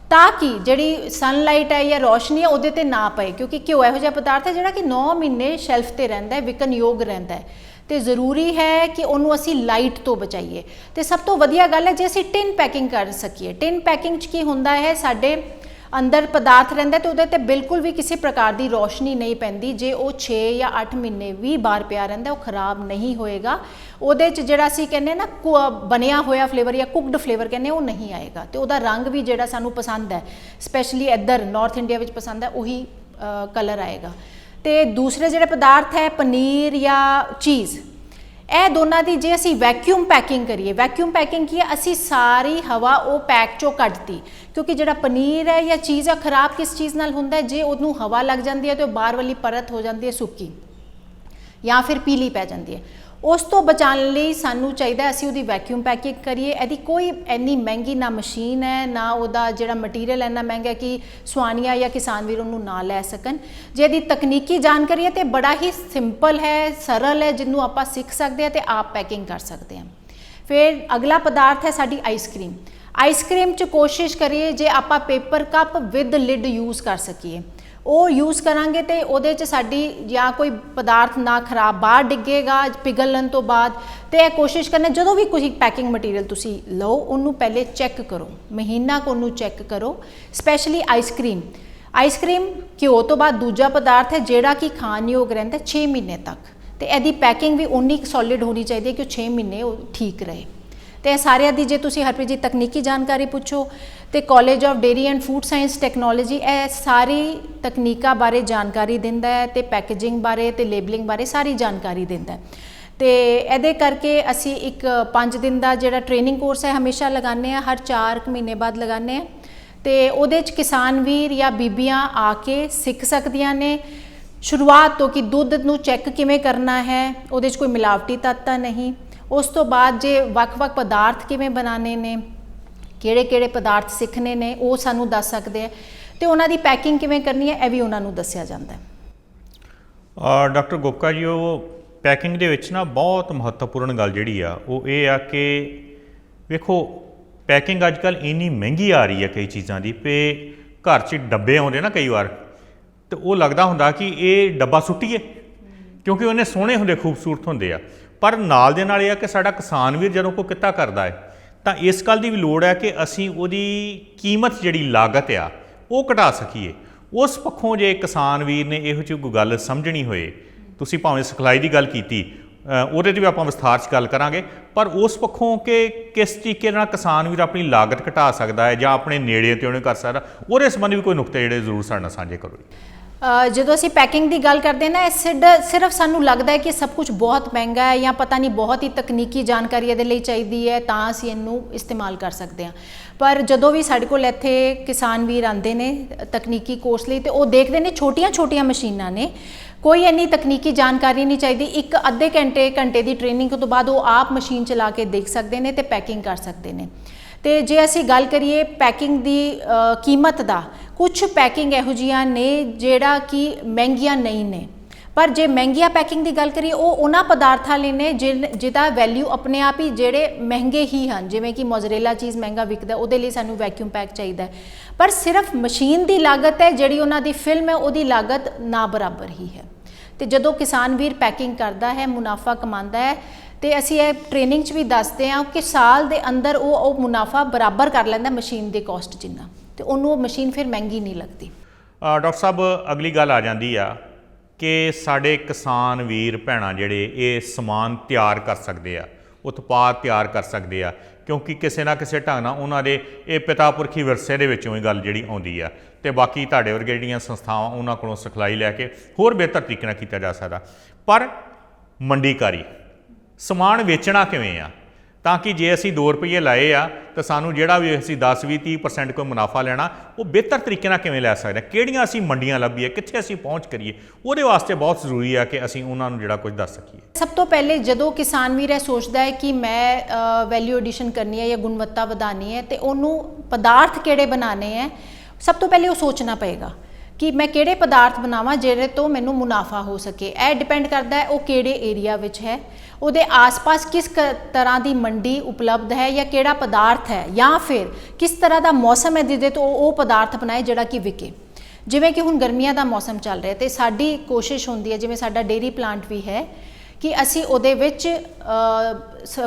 Speaker 2: ਤਾਂ ਕਿ ਜਿਹੜੀ ਸਨਲਾਈਟ ਹੈ ਜਾਂ ਰੋਸ਼ਨੀ ਹੈ, ਉਹਦੇ ਤੇ ਨਾ ਪਏ, ਕਿਉਂਕਿ ਘਿਓ ਇਹੋ ਜਿਹਾ ਪਦਾਰਥ ਹੈ ਜਿਹੜਾ ਕਿ 9 ਮਹੀਨੇ ਸ਼ੈਲਫ ਤੇ ਰਹਿੰਦਾ ਹੈ ਵਿਕਨਯੋਗ ਰਹਿੰਦਾ ਹੈ। ਤੇ ਜ਼ਰੂਰੀ ਹੈ ਕਿ ਉਹਨੂੰ ਅਸੀਂ ਲਾਈਟ ਤੋਂ ਬਚਾਈਏ। ਤੇ ਸਭ ਤੋਂ ਵਧੀਆ ਗੱਲ ਹੈ, ਜੇ ਅਸੀਂ ਟਿਨ ਪੈਕਿੰਗ ਕਰ ਸਕੀਏ ਟਿਨ ਪੈਕਿੰਗ 'ਚ ਕੀ ਹੁੰਦਾ ਹੈ, ਸਾਡੇ ਅੰਦਰ ਪਦਾਰਥ ਰਹਿੰਦਾ ਤੇ ਉਹਦੇ ਤੇ ਬਿਲਕੁਲ ਵੀ ਕਿਸੇ ਪ੍ਰਕਾਰ ਦੀ ਰੋਸ਼ਨੀ ਨਹੀਂ ਪੈਂਦੀ। ਜੇ ਉਹ 6 ਜਾਂ 8 ਮਹੀਨੇ ਵੀ ਬਾਹਰ ਪਿਆ ਰਹਿੰਦਾ, ਉਹ ਖਰਾਬ ਨਹੀਂ ਹੋਏਗਾ। ਉਹਦੇ 'ਚ ਜਿਹੜਾ ਅਸੀਂ ਕਹਿੰਦੇ ਨਾ, ਕੁ- ਬਣਿਆ ਹੋਇਆ ਫਲੇਵਰ ਜਾਂ ਕੁਕਡ ਫਲੇਵਰ ਕਹਿੰਦੇ ਉਹ ਨਹੀਂ ਆਏਗਾ। ਤੇ ਉਹਦਾ ਰੰਗ ਵੀ ਜਿਹੜਾ ਸਾਨੂੰ ਪਸੰਦ ਹੈ ਸਪੈਸ਼ਲੀ ਇੱਧਰ ਨਾਰਥ ਇੰਡੀਆ ਵਿੱਚ ਪਸੰਦ ਹੈ, ਉਹੀ ਕਲਰ ਆਏਗਾ। ਤੇ ਦੂਸਰੇ ਜਿਹੜੇ ਪਦਾਰਥ ਹੈ, ਪਨੀਰ ਜਾਂ ਚੀਜ਼ ਇਹ ਦੋਨਾਂ ਦੀ ਜੇ ਅਸੀਂ ਵੈਕਿਊਮ ਪੈਕਿੰਗ ਕਰੀਏ ਵੈਕਿਊਮ ਪੈਕਿੰਗ ਕੀ ਹੈ? ਅਸੀਂ ਸਾਰੀ ਹਵਾ ਉਹ ਪੈਕ ਚੋਂ ਕੱਢਤੀ ਕਿਉਂਕਿ ਜਿਹੜਾ ਪਨੀਰ ਹੈ ਜਾਂ ਚੀਜ਼ ਆ, ਖਰਾਬ ਕਿਸ ਚੀਜ਼ ਨਾਲ ਹੁੰਦਾ ਹੈ? ਜੇ ਉਹਨੂੰ ਹਵਾ ਲੱਗ ਜਾਂਦੀ ਹੈ ਤੇ ਉਹ ਬਾਹਰ ਵਾਲੀ ਪਰਤ ਹੋ ਜਾਂਦੀ ਹੈ ਸੁੱਕੀ ਜਾਂ ਫਿਰ ਪੀਲੀ ਪੈ ਜਾਂਦੀ ਹੈ। ਉਸ ਤੋਂ ਬਚਾਉਣ ਲਈ ਸਾਨੂੰ ਚਾਹੀਦਾ ਅਸੀਂ ਉਹਦੀ ਵੈਕਿਊਮ ਪੈਕਿੰਗ ਕਰੀਏ। ਇਹਦੀ ਕੋਈ ਇੰਨੀ ਮਹਿੰਗੀ ਨਾ ਮਸ਼ੀਨ ਹੈ, ਨਾ ਉਹਦਾ ਜਿਹੜਾ ਮਟੀਰੀਅਲ ਇੰਨਾ ਮਹਿੰਗਾ ਕਿ ਸੁਆਣੀਆਂ ਜਾਂ ਕਿਸਾਨ ਵੀਰ ਉਹਨੂੰ ਨਾ ਲੈ ਸਕਣ। ਜੇ ਇਹਦੀ ਤਕਨੀਕੀ ਜਾਣਕਾਰੀ ਹੈ ਤੇ ਬੜਾ ਹੀ ਸਿੰਪਲ ਹੈ, ਸਰਲ ਹੈ, ਜਿਹਨੂੰ ਆਪਾਂ ਸਿੱਖ ਸਕਦੇ ਹਾਂ ਤੇ ਆਪ ਪੈਕਿੰਗ ਕਰ ਸਕਦੇ ਹਾਂ। ਫਿਰ ਅਗਲਾ ਪਦਾਰਥ ਹੈ ਸਾਡੀ ਆਈਸਕ੍ਰੀਮ ਆਈਸਕ੍ਰੀਮ ਚ ਕੋਸ਼ਿਸ਼ ਕਰੀਏ ਜੇ ਆਪਾਂ paper cup with lid use ਕਰ ਸਕੀਏ। ਉਹ ਯੂਜ਼ ਕਰਾਂਗੇ ਤੇ ਉਹਦੇ ਚ ਸਾਡੀ ਜਾਂ ਕੋਈ ਪਦਾਰਥ ਨਾ ਖਰਾਬ ਬਾਹਰ ਡਿੱਗੇਗਾ, ਪਿਘਲਣ ਤੋਂ ਬਾਅਦ। ਤੇ ਇਹ ਕੋਸ਼ਿਸ਼ ਕਰਨਾ, ਜਦੋਂ ਵੀ ਕੋਈ ਪੈਕਿੰਗ ਮਟੀਰੀਅਲ ਤੁਸੀਂ ਲਓ, ਉਹਨੂੰ ਪਹਿਲੇ ਚੈੱਕ ਕਰੋ। ਮਹੀਨਾ ਕੋ ਉਹਨੂੰ ਚੈੱਕ ਕਰੋ ਸਪੈਸ਼ਲੀ ਆਈਸਕ੍ਰੀਮ ਆਈਸਕ੍ਰੀਮ ਘਿਓ ਤੋਂ ਬਾਅਦ ਦੂਜਾ ਪਦਾਰਥ ਹੈ, ਜਿਹੜਾ ਕਿ ਖਾਣ ਯੋਗ ਰਹਿੰਦਾ 6 ਮਹੀਨੇ ਤੱਕ। ਤੇ ਇਹਦੀ ਪੈਕਿੰਗ ਵੀ ਉਨੀ ਸੋਲਿਡ ਹੋਣੀ ਚਾਹੀਦੀ ਹੈ ਕਿ ਉਹ 6 ਮਹੀਨੇ ਉਹ ਠੀਕ ਰਹੇ। ਤੇ ਇਹ ਸਾਰਿਆਂ ਦੀ ਜੇ ਤੁਸੀਂ ਹਰਪ੍ਰੀਤ ਜੀ ਤਕਨੀਕੀ ਜਾਣਕਾਰੀ ਪੁੱਛੋ ਤੇ college of dairy and food science technology ਇਹ ਸਾਰੀ ਤਕਨੀਕਾਂ ਬਾਰੇ ਜਾਣਕਾਰੀ ਦਿੰਦਾ ਹੈ ਤੇ ਪੈਕੇਜਿੰਗ ਬਾਰੇ ਤੇ ਲੇਬਲਿੰਗ ਬਾਰੇ ਸਾਰੀ ਜਾਣਕਾਰੀ ਦਿੰਦਾ ਹੈ। ਤੇ ਇਹਦੇ ਕਰਕੇ ਅਸੀਂ ਇੱਕ 5 ਦਿਨ ਦਾ ਜਿਹੜਾ ਟ੍ਰੇਨਿੰਗ ਕੋਰਸ ਹੈ ਹਮੇਸ਼ਾ ਲਗਾਉਂਦੇ ਆ ਹਰ 4 ਮਹੀਨੇ ਬਾਅਦ ਲਗਾਉਂਦੇ ਆ ਤੇ ਉਹਦੇ ਚ ਕਿਸਾਨ ਵੀਰ ਜਾਂ ਬੀਬੀਆਂ ਆ ਕੇ ਸਿੱਖ ਸਕਦੀਆਂ ਨੇ। ਸ਼ੁਰੂਆਤ ਤੋਂ ਕਿ ਦੁੱਧ ਨੂੰ ਚੈੱਕ ਕਿਵੇਂ ਕਰਨਾ ਹੈ, ਉਹਦੇ ਚ ਕੋਈ ਮਿਲਾਵਟੀ ਤੱਤ ਤਾਂ ਨਹੀਂ। ਉਸ ਤੋਂ ਬਾਅਦ ਜੇ ਵੱਖ-ਵੱਖ ਪਦਾਰਥ ਕਿਵੇਂ ਬਣਾਉਣੇ ਨੇ ਕਿਹੜੇ-ਕਿਹੜੇ ਪਦਾਰਥ ਸਿੱਖਣੇ ਨੇ ਉਹ ਸਾਨੂੰ ਦੱਸ ਸਕਦੇ ਆ। ਤੇ ਉਹਨਾਂ ਦੀ ਪੈਕਿੰਗ ਕਿਵੇਂ ਕਰਨੀ ਹੈ ਇਹ ਵੀ ਉਹਨਾਂ ਨੂੰ ਦੱਸਿਆ ਜਾਂਦਾ ਹੈ।
Speaker 1: ਅ, ਡਾਕਟਰ ਗੁਪਕਾ ਜੀ ਉਹ ਪੈਕਿੰਗ ਦੇ ਵਿੱਚ ਨਾ ਬਹੁਤ ਮਹੱਤਵਪੂਰਨ ਗੱਲ ਜਿਹੜੀ ਆ ਉਹ ਇਹ ਆ ਕਿ ਵੇਖੋ ਪੈਕਿੰਗ ਅੱਜ ਕੱਲ ਇੰਨੀ ਮਹਿੰਗੀ ਆ ਰਹੀ ਹੈ ਕਈ ਚੀਜ਼ਾਂ ਦੀ ਪੇ ਘਰ 'ਚ ਡੱਬੇ ਆਉਂਦੇ ਨਾ ਕਈ ਵਾਰ ਤੇ ਉਹ ਲੱਗਦਾ ਹੁੰਦਾ ਕਿ ਇਹ ਡੱਬਾ ਸੁੱਟੀਏ ਕਿਉਂਕਿ ਉਹਨੇ ਸੋਹਣੇ ਹੁੰਦੇ ਖੂਬਸੂਰਤ ਹੁੰਦੇ ਆ। ਪਰ ਨਾਲ ਦੇ ਨਾਲ ਇਹ ਆ ਕਿ ਸਾਡਾ ਕਿਸਾਨ ਵੀਰ ਜਦੋਂ ਕੋਈ ਕਿੱਤਾ ਕਰਦਾ ਹੈ, ਤਾਂ ਇਸ ਗੱਲ ਦੀ ਵੀ ਲੋੜ ਹੈ ਕਿ ਅਸੀਂ ਉਹਦੀ ਕੀਮਤ ਜਿਹੜੀ ਲਾਗਤ ਆ, ਉਹ ਘਟਾ ਸਕੀਏ। ਉਸ ਪੱਖੋਂ ਜੇ ਕਿਸਾਨ ਵੀਰ ਨੇ ਇਹੋ ਜਿਹੀ ਕੋਈ ਗੱਲ ਸਮਝਣੀ ਹੋਏ, ਤੁਸੀਂ ਭਾਵੇਂ ਸਿਖਲਾਈ ਦੀ ਗੱਲ ਕੀਤੀ ਉਹਦੇ ਤੇ ਵੀ ਆਪਾਂ ਵਿਸਥਾਰ 'ਚ ਗੱਲ ਕਰਾਂਗੇ, ਪਰ ਉਸ ਪੱਖੋਂ ਕਿ ਕਿਸ ਤਰੀਕੇ ਨਾਲ ਕਿਸਾਨ ਵੀਰ ਆਪਣੀ ਲਾਗਤ ਘਟਾ ਸਕਦਾ ਹੈ ਜਾਂ ਆਪਣੇ ਨੇੜੇ ਤੇ ਉਹਨੇ ਕਰ ਸਕਦਾ, ਉਹਦੇ ਸੰਬੰਧੀ ਵੀ ਕੋਈ ਨੁਕਤੇ ਜਿਹੜੇ ਜ਼ਰੂਰ ਸਾਡੇ ਨਾਲ ਸਾਂਝੇ ਕਰੋ
Speaker 2: ਜਦੋਂ ਅਸੀਂ ਪੈਕਿੰਗ ਦੀ ਗੱਲ ਕਰਦੇ ਨਾ, ਇਹ ਸਿੱਧ ਸਿਰਫ ਸਾਨੂੰ ਲੱਗਦਾ ਹੈ ਕਿ ਸਭ ਕੁਝ ਬਹੁਤ ਮਹਿੰਗਾ ਹੈ ਜਾਂ ਪਤਾ ਨਹੀਂ ਬਹੁਤ ਹੀ ਤਕਨੀਕੀ ਜਾਣਕਾਰੀ ਇਹਦੇ ਲਈ ਚਾਹੀਦੀ ਹੈ, ਤਾਂ ਅਸੀਂ ਇਹਨੂੰ ਇਸਤੇਮਾਲ ਕਰ ਸਕਦੇ ਹਾਂ। ਪਰ ਜਦੋਂ ਵੀ ਸਾਡੇ ਕੋਲ ਇੱਥੇ ਕਿਸਾਨ ਵੀਰ ਆਉਂਦੇ ਨੇ, ਤਕਨੀਕੀ ਕੋਰਸ ਲਈ, ਤੇ ਉਹ ਦੇਖਦੇ ਨੇ ਛੋਟੀਆਂ-ਛੋਟੀਆਂ ਮਸ਼ੀਨਾਂ ਨੇ। ਕੋਈ ਇੰਨੀ ਤਕਨੀਕੀ ਜਾਣਕਾਰੀ ਨਹੀਂ ਚਾਹੀਦੀ। ਇੱਕ ਅੱਧੇ ਘੰਟੇ ਘੰਟੇ ਦੀ ਟ੍ਰੇਨਿੰਗ ਤੋਂ ਬਾਅਦ ਉਹ ਆਪ ਮਸ਼ੀਨ ਚਲਾ ਕੇ ਦੇਖ ਸਕਦੇ ਨੇ ਤੇ ਪੈਕਿੰਗ ਕਰ ਸਕਦੇ ਨੇ। ਤੇ ਜੇ ਅਸੀਂ ਗੱਲ ਕਰੀਏ ਪੈਕਿੰਗ ਦੀ ਕੀਮਤ ਦਾ ਕੁਝ ਪੈਕਿੰਗ ਇਹੋ ਜਿਹੀਆਂ ਨੇ ਜਿਹੜਾ ਕਿ ਮਹਿੰਗੀਆਂ ਨਹੀਂ ਨੇ। ਪਰ ਜੇ ਮਹਿੰਗੀਆਂ ਪੈਕਿੰਗ ਦੀ ਗੱਲ ਕਰੀਏ, ਉਹ ਉਹਨਾਂ ਪਦਾਰਥਾਂ ਲਈ ਨੇ ਜਿਨ- ਜਿਹਦਾ ਵੈਲਿਊ ਆਪਣੇ ਆਪ ਹੀ ਜਿਹੜੇ ਮਹਿੰਗੇ ਹੀ ਹਨ। ਜਿਵੇਂ ਕਿ ਮੋਜ਼ਰੇਲਾ ਚੀਜ਼ ਮਹਿੰਗਾ ਵਿਕਦਾ, ਉਹਦੇ ਲਈ ਸਾਨੂੰ ਵੈਕਿਊਮ ਪੈਕ ਚਾਹੀਦਾ ਪਰ ਸਿਰਫ ਮਸ਼ੀਨ ਦੀ ਲਾਗਤ ਹੈ, ਜਿਹੜੀ ਉਹਨਾਂ ਦੀ ਫਿਲਮ ਹੈ, ਉਹਦੀ ਲਾਗਤ ਨਾ ਬਰਾਬਰ ਹੀ ਹੈ। ਤੇ ਜਦੋਂ ਕਿਸਾਨ ਵੀਰ ਪੈਕਿੰਗ ਕਰਦਾ ਹੈ, ਮੁਨਾਫਾ ਕਮਾਉਂਦਾ ਹੈ, ਤੇ ਅਸੀਂ ਇਹ ਟ੍ਰੇਨਿੰਗ 'ਚ ਵੀ ਦੱਸਦੇ ਹਾਂ ਕਿ ਸਾਲ ਦੇ ਅੰਦਰ ਉਹ ਉਹ ਮੁਨਾਫਾ ਬਰਾਬਰ ਕਰ ਲੈਂਦਾ ਮਸ਼ੀਨ ਦੇ ਕੋਸਟ ਜਿੰਨਾ। ਤੇ ਉਹਨੂੰ ਉਹ ਮਸ਼ੀਨ ਫਿਰ ਮਹਿੰਗੀ ਨਹੀਂ ਲੱਗਦੀ।
Speaker 1: ਡਾਕਟਰ ਸਾਹਿਬ, ਅਗਲੀ ਗੱਲ ਆ ਜਾਂਦੀ ਆ ਕਿ ਸਾਡੇ ਕਿਸਾਨ ਵੀਰ ਭੈਣਾਂ ਜਿਹੜੇ ਇਹ ਸਮਾਨ ਤਿਆਰ ਕਰ ਸਕਦੇ ਆ, ਉਤਪਾਦ ਤਿਆਰ ਕਰ ਸਕਦੇ ਆ, ਕਿਉਂਕਿ ਕਿਸੇ ਨਾ ਕਿਸੇ ਢੰਗ ਨਾਲ ਉਹਨਾਂ ਦੇ ਇਹ ਪਿਤਾ ਪੁਰਖੀ ਵਿਰਸੇ ਦੇ ਵਿੱਚੋਂ ਇਹ ਗੱਲ ਜਿਹੜੀ ਆਉਂਦੀ ਆ। ਤੇ ਬਾਕੀ ਤੁਹਾਡੇ ਵਰਗੇ ਜਿਹੜੀਆਂ ਸੰਸਥਾਵਾਂ ਉਹਨਾਂ ਕੋਲੋਂ ਸਿਖਲਾਈ ਲੈ ਕੇ ਹੋਰ ਬਿਹਤਰ ਤਰੀਕੇ ਨਾਲ ਕੀਤਾ ਜਾ ਸਕਦਾ। ਪਰ ਮੰਡੀਕਾਰੀ, ਸਮਾਨ ਵੇਚਣਾ ਕਿਵੇਂ ਆ? ਤਾਂ ਕਿ ਜੇ ਅਸੀਂ 2 ਰੁਪਏ ਲਾਏ ਆ, ਤਾਂ ਸਾਨੂੰ ਜਿਹੜਾ ਵੀ ਅਸੀਂ 10 20 30% ਕੋਈ ਮੁਨਾਫਾ ਲੈਣਾ, ਉਹ ਬਿਹਤਰ ਤਰੀਕੇ ਨਾਲ ਕਿਵੇਂ ਲੈ ਸਕਦੇ ਹਾਂ ਕਿਹੜੀਆਂ ਅਸੀਂ ਮੰਡੀਆਂ ਲੱਭੀਏ? ਕਿੱਥੇ ਅਸੀਂ ਪਹੁੰਚ ਕਰੀਏ? ਉਹਦੇ ਵਾਸਤੇ ਬਹੁਤ ਜ਼ਰੂਰੀ ਆ ਕਿ ਅਸੀਂ ਉਹਨਾਂ ਨੂੰ ਜਿਹੜਾ ਕੁਝ ਦੱਸ ਸਕੀਏ।
Speaker 2: ਸਭ ਤੋਂ ਪਹਿਲੇ ਜਦੋਂ ਕਿਸਾਨ ਵੀਰ ਇਹ ਸੋਚਦਾ ਹੈ ਕਿ ਮੈਂ ਵੈਲਿਊ ਐਡੀਸ਼ਨ ਕਰਨੀ ਹੈ ਜਾਂ ਗੁਣਵੱਤਾ ਵਧਾਣੀ ਹੈ, ਤੇ ਉਹਨੂੰ ਪਦਾਰਥ ਕਿਹੜੇ ਬਣਾਉਣੇ ਹੈ, ਸਭ ਤੋਂ ਪਹਿਲੇ ਉਹ ਸੋਚਣਾ ਪਏਗਾ ਕਿ ਮੈਂ ਕਿਹੜੇ ਪਦਾਰਥ ਬਣਾਵਾਂ ਜਿਹੜੇ ਤੋਂ ਮੈਨੂੰ ਮੁਨਾਫਾ ਹੋ ਸਕੇ। ਇਹ ਡਿਪੈਂਡ ਕਰਦਾ ਹੈ ਉਹ ਕਿਹੜੇ ਏਰੀਆ ਵਿੱਚ ਹੈ। ਉਹਦੇ ਆਸ-ਪਾਸ ਕਿਸ ਕ- ਤਰ੍ਹਾਂ ਦੀ ਮੰਡੀ ਉਪਲਬਧ ਹੈ ਜਾਂ ਕਿਹੜਾ ਪਦਾਰਥ ਹੈ? ਜਾਂ ਫਿਰ ਕਿਸ ਤਰ੍ਹਾਂ ਦਾ ਮੌਸਮ ਹੈ ਜਿਹਦੇ ਤੋਂ ਉਹ ਉਹ ਪਦਾਰਥ ਬਣਾਏ ਜਿਹੜਾ ਕਿ ਵਿਕੇ? ਜਿਵੇਂ ਕਿ ਹੁਣ ਗਰਮੀਆਂ ਦਾ ਮੌਸਮ ਚੱਲ ਰਿਹਾ ਤੇ ਸਾਡੀ ਕੋਸ਼ਿਸ਼ ਹੁੰਦੀ ਹੈ, ਜਿਵੇਂ ਸਾਡਾ ਡੇਰੀ ਪਲਾਂਟ ਵੀ ਹੈ, ਕਿ ਅਸੀਂ ਉਹਦੇ ਵਿੱਚ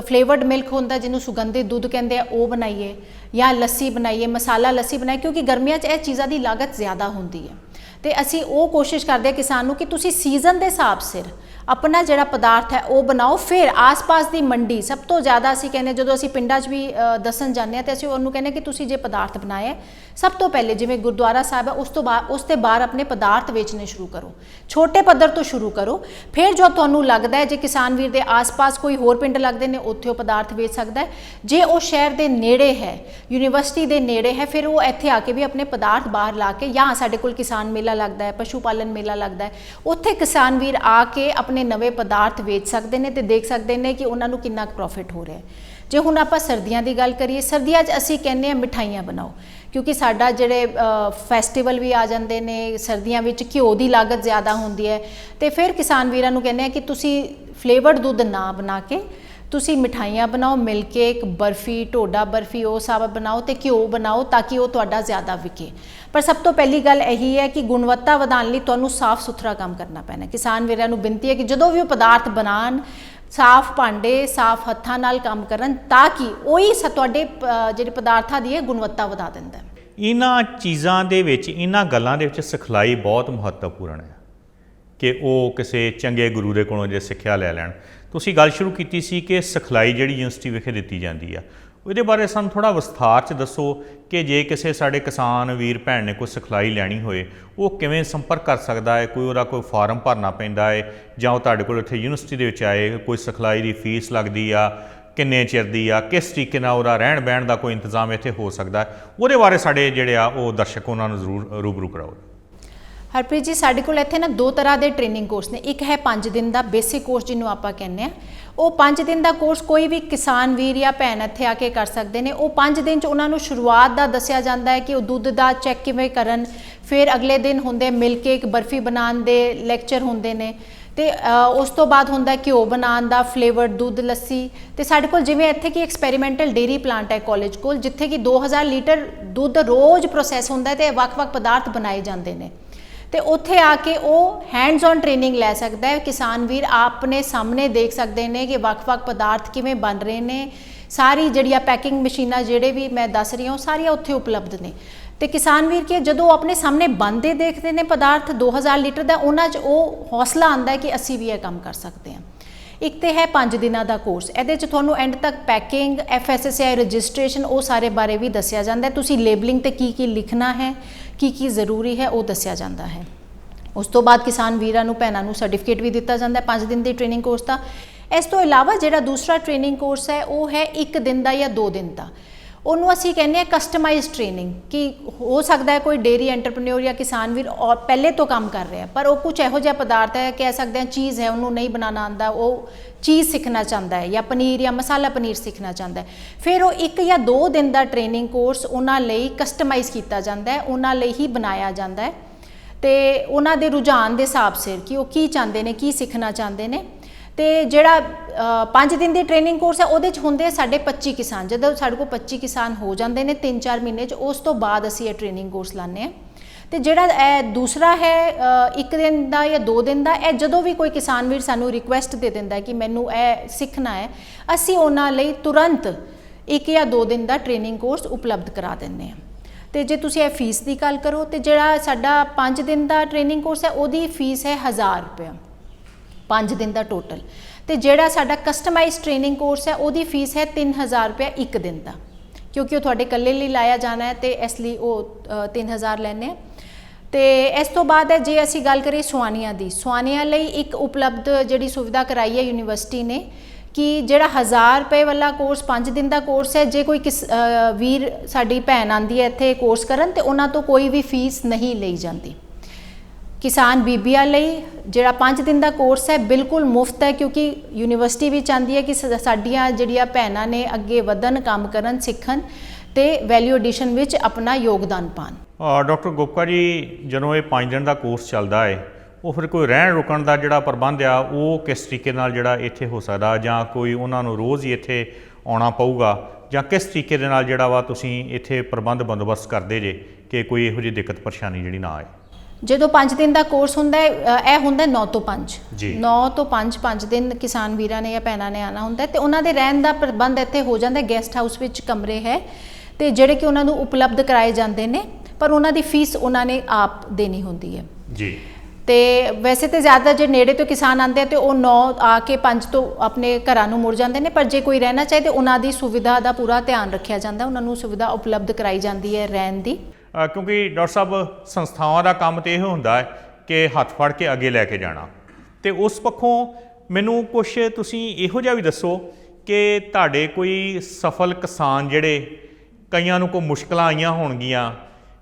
Speaker 2: ਫਲੇਵਰਡ ਮਿਲਕ ਹੁੰਦਾ ਜਿਹਨੂੰ ਸੁਗੰਧਿਤ ਦੁੱਧ ਕਹਿੰਦੇ ਆ, ਉਹ ਬਣਾਈਏ ਜਾਂ ਲੱਸੀ ਬਣਾਈਏ, ਮਸਾਲਾ ਲੱਸੀ ਬਣਾਈਏ, ਕਿਉਂਕਿ ਗਰਮੀਆਂ 'ਚ ਇਹ ਚੀਜ਼ਾਂ ਦੀ ਲਾਗਤ ਜ਼ਿਆਦਾ ਹੁੰਦੀ ਹੈ। ਤੇ ਅਸੀਂ ਉਹ ਕੋਸ਼ਿਸ਼ ਕਰਦੇ ਹਾਂ ਕਿਸਾਨ ਨੂੰ ਕਿ ਤੁਸੀਂ ਸੀਜ਼ਨ ਦੇ ਹਿਸਾਬ ਸਿਰ ਆਪਣਾ ਜਿਹੜਾ ਪਦਾਰਥ ਹੈ, ਉਹ ਬਣਾਓ। ਫਿਰ ਆਸ-ਪਾਸ ਦੀ ਮੰਡੀ, ਸਭ ਤੋਂ ਜ਼ਿਆਦਾ ਅਸੀਂ ਕਹਿੰਦੇ ਜਦੋਂ ਅਸੀਂ ਪਿੰਡਾਂ 'ਚ ਵੀ ਦੱਸਣ ਜਾਂਦੇ ਹਾਂ, ਤੇ ਅਸੀਂ ਉਹਨੂੰ ਕਹਿੰਦੇ ਕਿ ਤੁਸੀਂ ਜੇ ਪਦਾਰਥ ਬਣਾਏ ਸਭ ਤੋਂ ਪਹਿਲੇ ਜਿਵੇਂ ਗੁਰਦੁਆਰਾ ਸਾਹਿਬ ਹੈ, ਉਸ ਤੋਂ ਬਾਅਦ ਉਸ ਤੇ ਬਾਹਰ ਆਪਣੇ ਪਦਾਰਥ ਵੇਚਣੇ ਸ਼ੁਰੂ ਕਰੋ। ਛੋਟੇ ਪੱਧਰ ਤੋਂ ਸ਼ੁਰੂ ਕਰੋ। ਫਿਰ ਜੋ ਤੁਹਾਨੂੰ ਲੱਗਦਾ ਹੈ, ਜੇ ਕਿਸਾਨ ਵੀਰ ਦੇ ਆਸ-ਪਾਸ ਕੋਈ ਹੋਰ ਪਿੰਡ ਲੱਗਦੇ ਨੇ, ਉੱਥੇ ਉਹ ਪਦਾਰਥ ਵੇਚ ਸਕਦਾ ਹੈ। ਜੇ ਉਹ ਸ਼ਹਿਰ ਦੇ ਨੇੜੇ ਹੈ, ਯੂਨੀਵਰਸਿਟੀ ਦੇ ਨੇੜੇ ਹੈ, ਫਿਰ ਉਹ ਇੱਥੇ ਆ ਕੇ ਵੀ ਆਪਣੇ ਪਦਾਰਥ ਬਾਹਰ ਲਾ ਕੇ ਜਾਂ ਸਾਡੇ ਕੋਲ ਕਿਸਾਨ ਮੇਲਾ ਲੱਗਦਾ ਹੈ, ਪਸ਼ੂ ਪਾਲਣ ਮੇਲਾ ਲੱਗਦਾ ਹੈ, ਉੱਥੇ ਕਿਸਾਨ ਵੀਰ ਆ ਕੇ ਆਪਣੇ ਨਵੇਂ ਪਦਾਰਥ ਵੇਚ ਸਕਦੇ ਨੇ ਤੇ ਦੇਖ ਸਕਦੇ ਨੇ ਕਿ ਉਹਨਾਂ ਨੂੰ ਕਿੰਨਾ ਪ੍ਰੋਫਿਟ ਹੋ ਰਿਹਾ ਹੈ। ਜੇ ਹੁਣ ਆਪਾਂ ਸਰਦੀਆਂ ਦੀ ਗੱਲ ਕਰੀਏ, ਸਰਦੀਆਂ 'ਚ ਅਸੀਂ ਕਹਿੰਦੇ ਆ ਮਿਠਾਈਆਂ ਬਣਾਓ। ਕਿਉਂਕਿ ਸਾਡਾ ਜਿਹੜੇ ਫੈਸਟੀਵਲ ਵੀ ਆ ਜਾਂਦੇ ਨੇ, ਸਰਦੀਆਂ ਵਿੱਚ ਘਿਓ ਦੀ ਲਾਗਤ ਜ਼ਿਆਦਾ ਹੁੰਦੀ ਹੈ। ਤੇ ਫਿਰ ਕਿਸਾਨ ਵੀਰਾਂ ਨੂੰ ਕਹਿੰਦੇ ਆ ਕਿ ਤੁਸੀਂ ਫਲੇਵਰਡ ਦੁੱਧ ਨਾ ਬਣਾ ਕੇ, ਤੁਸੀਂ ਮਿਠਾਈਆਂ ਬਣਾਓ ਮਿਲ ਕੇਕ ਬਰਫੀ, ਢੋਡਾ ਬਰਫੀ, ਉਹ ਸਭ ਬਣਾਓ ਤੇ ਘਿਓ ਬਣਾਓ ਤਾਂ ਕਿ ਉਹ ਤੁਹਾਡਾ ਜ਼ਿਆਦਾ ਵਿਕੇ। ਪਰ ਸਭ ਤੋਂ ਪਹਿਲੀ ਗੱਲ ਇਹੀ ਹੈ ਕਿ ਗੁਣਵੱਤਾ ਵਧਾਉਣ ਲਈ ਤੁਹਾਨੂੰ ਸਾਫ਼ ਸੁਥਰਾ ਕੰਮ ਕਰਨਾ ਪੈਣਾ। ਕਿਸਾਨ ਵੀਰਾਂ ਨੂੰ ਬੇਨਤੀ ਹੈ ਕਿ ਜਦੋਂ ਵੀ ਉਹ ਪਦਾਰਥ ਬਣਾਉਣ ਸਾਫ਼ ਭਾਂਡੇ, ਸਾਫ਼ ਹੱਥਾਂ ਨਾਲ ਕੰਮ ਕਰਨ ਤਾਂ ਕਿ ਉਹੀ ਸ- ਤੁਹਾਡੇ ਜਿਹੜੇ ਪਦਾਰਥਾਂ ਦੀ ਹੈ ਗੁਣਵੱਤਾ ਵਧਾ ਦਿੰਦਾ ਹੈ।
Speaker 1: ਇਹਨਾਂ ਚੀਜ਼ਾਂ ਦੇ ਵਿੱਚ, ਇਹਨਾਂ ਗੱਲਾਂ ਦੇ ਵਿੱਚ ਸਿਖਲਾਈ ਬਹੁਤ ਮਹੱਤਵਪੂਰਨ ਹੈ ਕਿ ਉਹ ਕਿਸੇ ਚੰਗੇ ਗੁਰੂ ਦੇ ਕੋਲੋਂ ਜੇ ਸਿੱਖਿਆ ਲੈ ਲੈਣ। ਤੁਸੀਂ ਗੱਲ ਸ਼ੁਰੂ ਕੀਤੀ ਸੀ ਕਿ ਸਿਖਲਾਈ ਜਿਹੜੀ ਯੂਨੀਵਰਸਿਟੀ ਵਿਖੇ ਦਿੱਤੀ ਜਾਂਦੀ ਆ ਉਹਦੇ ਬਾਰੇ ਸਾਨੂੰ ਥੋੜਾ ਵਿਸਥਾਰ ਚ ਦੱਸੋ ਕਿ ਜੇ ਕਿਸੇ ਸਾਡੇ ਕਿਸਾਨ ਵੀਰ ਭੈਣ ਨੇ ਕੋਈ ਸਿਖਲਾਈ ਲੈਣੀ ਹੋਏ, ਉਹ ਕਿਵੇਂ ਸੰਪਰਕ ਕਰ ਸਕਦਾ ਹੈ? ਕੋਈ ਉਹਦਾ ਕੋਈ ਫਾਰਮ ਭਰਨਾ ਪੈਂਦਾ ਹੈ? ਜਾਂ ਉਹ ਤੁਹਾਡੇ ਕੋਲ ਇੱਥੇ ਯੂਨੀਵਰਸਿਟੀ ਦੇ ਵਿੱਚ ਆਏ, ਕੋਈ ਸਿਖਲਾਈ ਦੀ ਫੀਸ ਲੱਗਦੀ ਆ, ਕਿੰਨੇ ਚਿਰ ਦੀ ਆ, ਕਿਸ ਤਰੀਕੇ ਨਾਲ ਉਹਦਾ ਰਹਿਣ ਬਹਿਣ ਦਾ ਕੋਈ ਇੰਤਜ਼ਾਮ ਇੱਥੇ ਹੋ ਸਕਦਾ ਉਹਦੇ ਬਾਰੇ ਸਾਡੇ ਜਿਹੜੇ ਆ, ਉਹ ਦਰਸ਼ਕ ਉਹਨਾਂ ਨੂੰ ਜ਼ਰੂਰ ਰੂਬਰੂ ਕਰਾਓ।
Speaker 2: ਹਰਪ੍ਰੀਤ ਜੀ, ਸਾਡੇ ਕੋਲ ਇੱਥੇ ਨਾ ਦੋ ਤਰ੍ਹਾਂ ਦੇ ਟ੍ਰੇਨਿੰਗ ਕੋਰਸ ਨੇ। ਇੱਕ ਹੈ 5 ਦਿਨ ਦਾ ਬੇਸਿਕ ਕੋਰਸ, ਜਿਹਨੂੰ ਆਪਾਂ ਕਹਿੰਦੇ ਆ ਉਹ 5 ਦਿਨ ਦਾ ਕੋਰਸ ਕੋਈ ਵੀ ਕਿਸਾਨ ਵੀਰ ਜਾਂ ਭੈਣ ਇੱਥੇ ਆ ਕੇ ਕਰ ਸਕਦੇ ਨੇ। ਉਹ 5 ਦਿਨ ਚ ਉਹਨਾਂ ਨੂੰ ਸ਼ੁਰੂਆਤ ਦਾ ਦੱਸਿਆ ਜਾਂਦਾ ਹੈ ਕਿ ਉਹ ਦੁੱਧ ਦਾ ਚੈੱਕ ਕਿਵੇਂ ਕਰਨ, ਫਿਰ ਅਗਲੇ ਦਿਨ ਹੁੰਦੇ ਮਿਲਕ ਕੇਕ ਬਰਫੀ ਬਣਾਉਣ ਦੇ ਲੈਕਚਰ ਹੁੰਦੇ ਨੇ। ਤੇ ਉਸ ਤੋਂ ਬਾਅਦ ਹੁੰਦਾ ਘਿਓ ਬਣਾਉਣ ਦਾ ਫਲੇਵਰਡ ਦੁੱਧ, ਲੱਸੀ। ਤੇ ਸਾਡੇ ਕੋਲ ਜਿਵੇਂ ਇੱਥੇ ਕਿ ਐਕਸਪੈਰੀਮੈਂਟਲ ਡੇਰੀ ਪਲਾਂਟ ਹੈ ਕਾਲਜ ਕੋਲ, ਜਿੱਥੇ ਕਿ 2000 ਲੀਟਰ ਦੁੱਧ ਰੋਜ਼ ਪ੍ਰੋਸੈਸ ਹੁੰਦਾ ਹੈ ਤੇ ਵੱਖ-ਵੱਖ ਪਦਾਰਥ ਬਣਾਏ ਜਾਂਦੇ ਨੇ। ਤੇ ਉੱਥੇ ਆ ਕੇ ਉਹ ਹੈਂਡਸ ਔਨ ਟ੍ਰੇਨਿੰਗ ਲੈ ਸਕਦਾ ਹੈ। ਕਿਸਾਨ ਵੀਰ ਆਪਣੇ ਸਾਹਮਣੇ ਦੇਖ ਸਕਦੇ ਨੇ ਕਿ ਵੱਖ-ਵੱਖ ਪਦਾਰਥ ਕਿਵੇਂ ਬਣ ਰਹੇ ਨੇ। ਸਾਰੀ ਜਿਹੜੀਆਂ ਪੈਕਿੰਗ ਮਸ਼ੀਨਾਂ ਜਿਹੜੇ ਵੀ ਮੈਂ ਦੱਸ ਰਹੀ ਹਾਂ, ਉਹ ਸਾਰੀਆਂ ਉੱਥੇ ਉਪਲਬਧ ਨੇ। ਤੇ ਕਿਸਾਨ ਵੀਰ ਕੀ ਜਦੋਂ ਉਹ ਆਪਣੇ ਸਾਹਮਣੇ ਬਣਦੇ ਦੇਖਦੇ ਨੇ ਪਦਾਰਥ 2000 ਲੀਟਰ ਦਾ, ਉਹਨਾਂ 'ਚ ਉਹ ਹੌਸਲਾ ਆਂਦਾ ਹੈ ਕਿ ਅਸੀਂ ਵੀ ਇਹ ਕੰਮ ਕਰ ਸਕਦੇ ਹਾਂ। ਇੱਕ ਤੇ ਹੈ 5 ਦਿਨਾਂ ਦਾ ਕੋਰਸ ਇਹਦੇ 'ਚ ਤੁਹਾਨੂੰ ਐਂਡ ਤੱਕ ਪੈਕਿੰਗ ਐਫਐਸਐਸਆਈ ਰਜਿਸਟ੍ਰੇਸ਼ਨ ਉਹ ਸਾਰੇ ਬਾਰੇ ਵੀ ਦੱਸਿਆ ਜਾਂਦਾ ਹੈ। ਤੁਸੀਂ ਲੇਬਲਿੰਗ ਤੇ ਕੀ ਕੀ ਲਿਖਣਾ ਹੈ, ਕੀ ਕੀ ਜ਼ਰੂਰੀ ਹੈ, ਉਹ ਦੱਸਿਆ ਜਾਂਦਾ ਹੈ। ਉਸ ਤੋਂ ਬਾਅਦ ਕਿਸਾਨ ਵੀਰਾਂ ਨੂੰ, ਭੈਣਾਂ ਨੂੰ ਸਰਟੀਫਿਕੇਟ ਵੀ ਦਿੱਤਾ ਜਾਂਦਾ ਹੈ 5 ਦਿਨ ਦੀ ਟ੍ਰੇਨਿੰਗ ਕੋਰਸ ਦਾ। ਇਸ ਤੋਂ ਇਲਾਵਾ ਜਿਹੜਾ ਦੂਸਰਾ ਟ੍ਰੇਨਿੰਗ ਕੋਰਸ ਹੈ, ਉਹ ਹੈ 1 ਦਿਨ ਦਾ ਜਾਂ 2 ਦਿਨ ਦਾ। ਉਹਨੂੰ ਅਸੀਂ ਕਹਿੰਦੇ ਆ ਕਸਟਮਾਈਜ਼ ਟ੍ਰੇਨਿੰਗ ਕਿ ਹੋ ਸਕਦਾ ਹੈ ਕੋਈ ਡੇਰੀ ਐਂਟਰਪ੍ਰੈਨਿਓਰ ਜਾਂ ਕਿਸਾਨ ਵੀਰ ਔਰ ਪਹਿਲੇ ਤੋਂ ਕੰਮ ਕਰ ਰਿਹਾ ਪਰ ਉਹ ਕੁਝ ਇਹੋ ਜਿਹਾ ਪਦਾਰਥ ਹੈ, ਕਹਿ ਸਕਦੇ ਹਾਂ ਚੀਜ਼ ਹੈ, ਉਹਨੂੰ ਨਹੀਂ ਬਣਾਉਣਾ ਆਉਂਦਾ, ਉਹ ਚੀਜ਼ ਸਿੱਖਣਾ ਚਾਹੁੰਦਾ ਹੈ ਜਾਂ ਪਨੀਰ ਜਾਂ ਮਸਾਲਾ ਪਨੀਰ ਸਿੱਖਣਾ ਚਾਹੁੰਦਾ ਹੈ। ਫਿਰ ਉਹ ਇੱਕ ਜਾਂ ਦੋ ਦਿਨ ਦਾ ਟ੍ਰੇਨਿੰਗ ਕੋਰਸ ਉਹਨਾਂ ਲਈ ਕਸਟਮਾਈਜ਼ ਕੀਤਾ ਜਾਂਦਾ ਹੈ, ਉਹਨਾਂ ਲਈ ਹੀ ਬਣਾਇਆ ਜਾਂਦਾ ਹੈ ਤੇ ਉਹਨਾਂ ਦੇ ਰੁਝਾਨ ਦੇ ਹਿਸਾਬ ਸਿਰ ਕਿ ਉਹ ਕੀ ਚਾਹੁੰਦੇ ਨੇ, ਕੀ ਸਿੱਖਣਾ ਚਾਹੁੰਦੇ ਨੇ। ਤੇ ਜਿਹੜਾ 5 ਦਿਨ ਦੀ ਟ੍ਰੇਨਿੰਗ ਕੋਰਸ ਹੈ, ਉਹਦੇ ਚ ਹੁੰਦੇ ਆ ਸਾਡੇ 25 ਕਿਸਾਨ। ਜਦੋਂ ਸਾਡੇ ਕੋਲ 25 ਕਿਸਾਨ ਹੋ ਜਾਂਦੇ ਨੇ 3-4 ਮਹੀਨੇ ਚ, ਉਸ ਤੋਂ ਬਾਅਦ ਅਸੀਂ ਇਹ ਟ੍ਰੇਨਿੰਗ ਕੋਰਸ ਲਾਉਂਦੇ ਆ ਤੇ ਜਿਹੜਾ ਇਹ ਦੂਸਰਾ ਹੈ ਇੱਕ ਦਿਨ ਦਾ ਜਾਂ ਦੋ ਦਿਨ ਦਾ, ਇਹ ਜਦੋਂ ਵੀ ਕੋਈ ਕਿਸਾਨ ਵੀਰ ਸਾਨੂੰ ਰਿਕੁਐਸਟ ਦੇ ਦਿੰਦਾ ਕਿ ਮੈਨੂੰ ਇਹ ਸਿੱਖਣਾ ਹੈ, ਅਸੀਂ ਉਹਨਾਂ ਲਈ ਤੁਰੰਤ ਇੱਕ ਜਾਂ ਦੋ ਦਿਨ ਦਾ ਟ੍ਰੇਨਿੰਗ ਕੋਰਸ ਉਪਲਬਧ ਕਰਾ ਦਿੰਦੇ ਹਾਂ। ਤੇ ਜੇ ਤੁਸੀਂ ਇਹ ਫੀਸ ਦੀ ਗੱਲ ਕਰੋ, ਤੇ ਜਿਹੜਾ ਸਾਡਾ 5 ਦਿਨ ਦਾ ਟ੍ਰੇਨਿੰਗ ਕੋਰਸ ਹੈ, ਉਹਦੀ ਫੀਸ ਹੈ 1000 ਰੁਪਏ 5 ਦਿਨ ਦਾ ਟੋਟਲ ਤੇ ਜਿਹੜਾ ਸਾਡਾ ਕਸਟਮਾਈਜ਼ ਟ੍ਰੇਨਿੰਗ ਕੋਰਸ ਹੈ ਉਹਦੀ ਫੀਸ ਹੈ 3000 ਰੁਪਏ ਇੱਕ ਦਿਨ ਦਾ। ਕਿਉਂਕਿ ਉਹ ਤੁਹਾਡੇ ਇਕੱਲੇ ਲਈ ਲਾਇਆ ਜਾਣਾ ਹੈ ਤੇ ਇਸ ਲਈ ਉਹ ਅ, 3000 ਲੈਣੇ ਆ ਤੇ ਇਸ ਤੋਂ ਬਾਅਦ ਹੈ ਜੇ ਅਸੀਂ ਗੱਲ ਕਰੀਏ ਸੁਆਨੀਆਂ ਦੀ ਸੁਆਨੀਆਂ ਲਈ ਇੱਕ ਉਪਲਬਧ ਜਿਹੜੀ ਸੁਵਿਧਾ ਕਰਾਈ ਹੈ ਯੂਨੀਵਰਸਿਟੀ ਨੇ ਕਿ ਜਿਹੜਾ 1000 ਰੁਪਏ ਵਾਲਾ ਕੋਰਸ 5 ਦਿਨ ਦਾ ਕੋਰਸ ਹੈ ਜੇ ਕੋਈ ਕਿਸ ਵੀਰ ਸਾਡੀ ਭੈਣ ਆਂਦੀ ਹੈ ਇੱਥੇ ਕੋਰਸ ਕਰਨ ਤੇ ਉਹਨਾਂ ਤੋਂ ਕੋਈ ਵੀ ਫੀਸ ਨਹੀਂ ਲਈ ਜਾਂਦੀ। ਕਿਸਾਨ ਬੀਬੀਆਂ ਲਈ ਜਿਹੜਾ 5 ਦਿਨ ਦਾ ਕੋਰਸ ਹੈ ਬਿਲਕੁਲ ਮੁਫਤ ਹੈ ਕਿਉਂਕਿ ਯੂਨੀਵਰਸਿਟੀ ਵੀ ਚਾਹੁੰਦੀ ਹੈ ਕਿ ਸਾ- ਸਾਡੀਆਂ ਜਿਹੜੀਆਂ ਭੈਣਾਂ ਨੇ ਅੱਗੇ ਵਧਣ ਕੰਮ ਕਰਨ ਸਿੱਖਣ ਤੇ ਵੈਲਿਊ ਐਡੀਸ਼ਨ ਵਿੱਚ ਆਪਣਾ ਯੋਗਦਾਨ ਪਾਣ
Speaker 1: ਅ, ਡਾਕਟਰ ਗੋਪਕਾ ਜੀ ਜਦੋਂ ਇਹ 5 ਦਿਨ ਦਾ ਕੋਰਸ ਚੱਲਦਾ ਹੈ ਉਹ ਫਿਰ ਕੋਈ ਰਹਿਣ ਰੁਕਣ ਦਾ ਜਿਹੜਾ ਪ੍ਰਬੰਧ ਆ ਉਹ ਕਿਸ ਤਰੀਕੇ ਨਾਲ ਜਿਹੜਾ ਇੱਥੇ ਹੋ ਸਕਦਾ ਜਾਂ ਕੋਈ ਉਹਨਾਂ ਨੂੰ ਰੋਜ਼ ਹੀ ਇੱਥੇ ਆਉਣਾ ਪਊਗਾ ਜਾਂ ਕਿਸ ਤਰੀਕੇ ਦੇ ਨਾਲ ਜਿਹੜਾ ਵਾ ਤੁਸੀਂ ਇੱਥੇ ਪ੍ਰਬੰਧ ਬੰਦੋਬਸਤ ਕਰਦੇ ਜੇ ਕਿ ਕੋਈ ਇਹੋ ਜਿਹੀ ਦਿੱਕਤ ਪਰੇਸ਼ਾਨੀ ਜਿਹੜੀ ਨਾ ਆਏ?
Speaker 2: ਜਦੋਂ 5 ਦਿਨ ਦਾ ਕੋਰਸ ਹੁੰਦਾ ਹੈ ਅ, ਇਹ ਹੁੰਦਾ 9 ਤੋਂ 5
Speaker 1: ਜੀ।
Speaker 2: 9 ਤੋਂ 5 5 ਦਿਨ ਕਿਸਾਨ ਵੀਰਾਂ ਨੇ ਜਾਂ ਭੈਣਾਂ ਨੇ ਆਣਾ ਹੁੰਦਾ ਹੈ ਤੇ ਉਹਨਾਂ ਦੇ ਰਹਿਣ ਦਾ ਪ੍ਰਬੰਧ ਇੱਥੇ ਹੋ ਜਾਂਦਾ ਗੈਸਟ ਹਾਊਸ ਵਿੱਚ ਕਮਰੇ ਹੈ ਤੇ ਜਿਹੜੇ ਕਿ ਉਹਨਾਂ ਨੂੰ ਉਪਲਬਧ ਕਰਾਏ ਜਾਂਦੇ ਨੇ ਪਰ ਉਹਨਾਂ ਦੀ ਫੀਸ ਉਹਨਾਂ ਨੇ ਆਪ ਦੇਣੀ ਹੁੰਦੀ ਹੈ।
Speaker 1: ਜੀ।
Speaker 2: ਤੇ ਵੈਸੇ ਤੇ ਜ਼ਿਆਦਾ ਜੇ ਨੇੜੇ ਤੋਂ ਕਿਸਾਨ ਆਉਂਦੇ ਆ ਤੇ ਉਹ 9 ਆ ਕੇ 5 ਤੋਂ ਆਪਣੇ ਘਰਾਂ ਨੂੰ ਮੁੜ ਜਾਂਦੇ ਨੇ ਪਰ ਜੇ ਕੋਈ ਰਹਿਣਾ ਚਾਹੇ ਤੇ ਉਹਨਾਂ ਦੀ ਸੁਵਿਧਾ ਦਾ ਪੂਰਾ ਧਿਆਨ ਰੱਖਿਆ ਜਾਂਦਾ ਉਹਨਾਂ ਨੂੰ ਸੁਵਿਧਾ ਉਪਲਬਧ ਕਰਾਈ ਜਾਂਦੀ ਹੈ ਰਹਿਣ ਦੀ।
Speaker 1: ਕਿਉਂਕਿ ਡਾਕਟਰ ਸਾਹਿਬ, ਸੰਸਥਾਵਾਂ ਦਾ ਕੰਮ ਤੇ ਇਹ ਹੁੰਦਾ ਹੈ ਕਿ ਹੱਥ ਫੜ ਕੇ ਅੱਗੇ ਲੈ ਕੇ ਜਾਣਾ। ਤੇ ਉਸ ਪੱਖੋਂ ਮੈਨੂੰ ਕੁਝ ਤੁਸੀਂ ਇਹੋ ਜਿਹਾ ਵੀ ਦੱਸੋ ਕਿ ਤੁਹਾਡੇ ਕੋਈ ਸਫਲ ਕਿਸਾਨ ਜਿਹੜੇ ਕਈਆਂ ਨੂੰ ਕੋਈ ਮੁਸ਼ਕਲਾਂ ਆਈਆਂ ਹੋਣਗੀਆਂ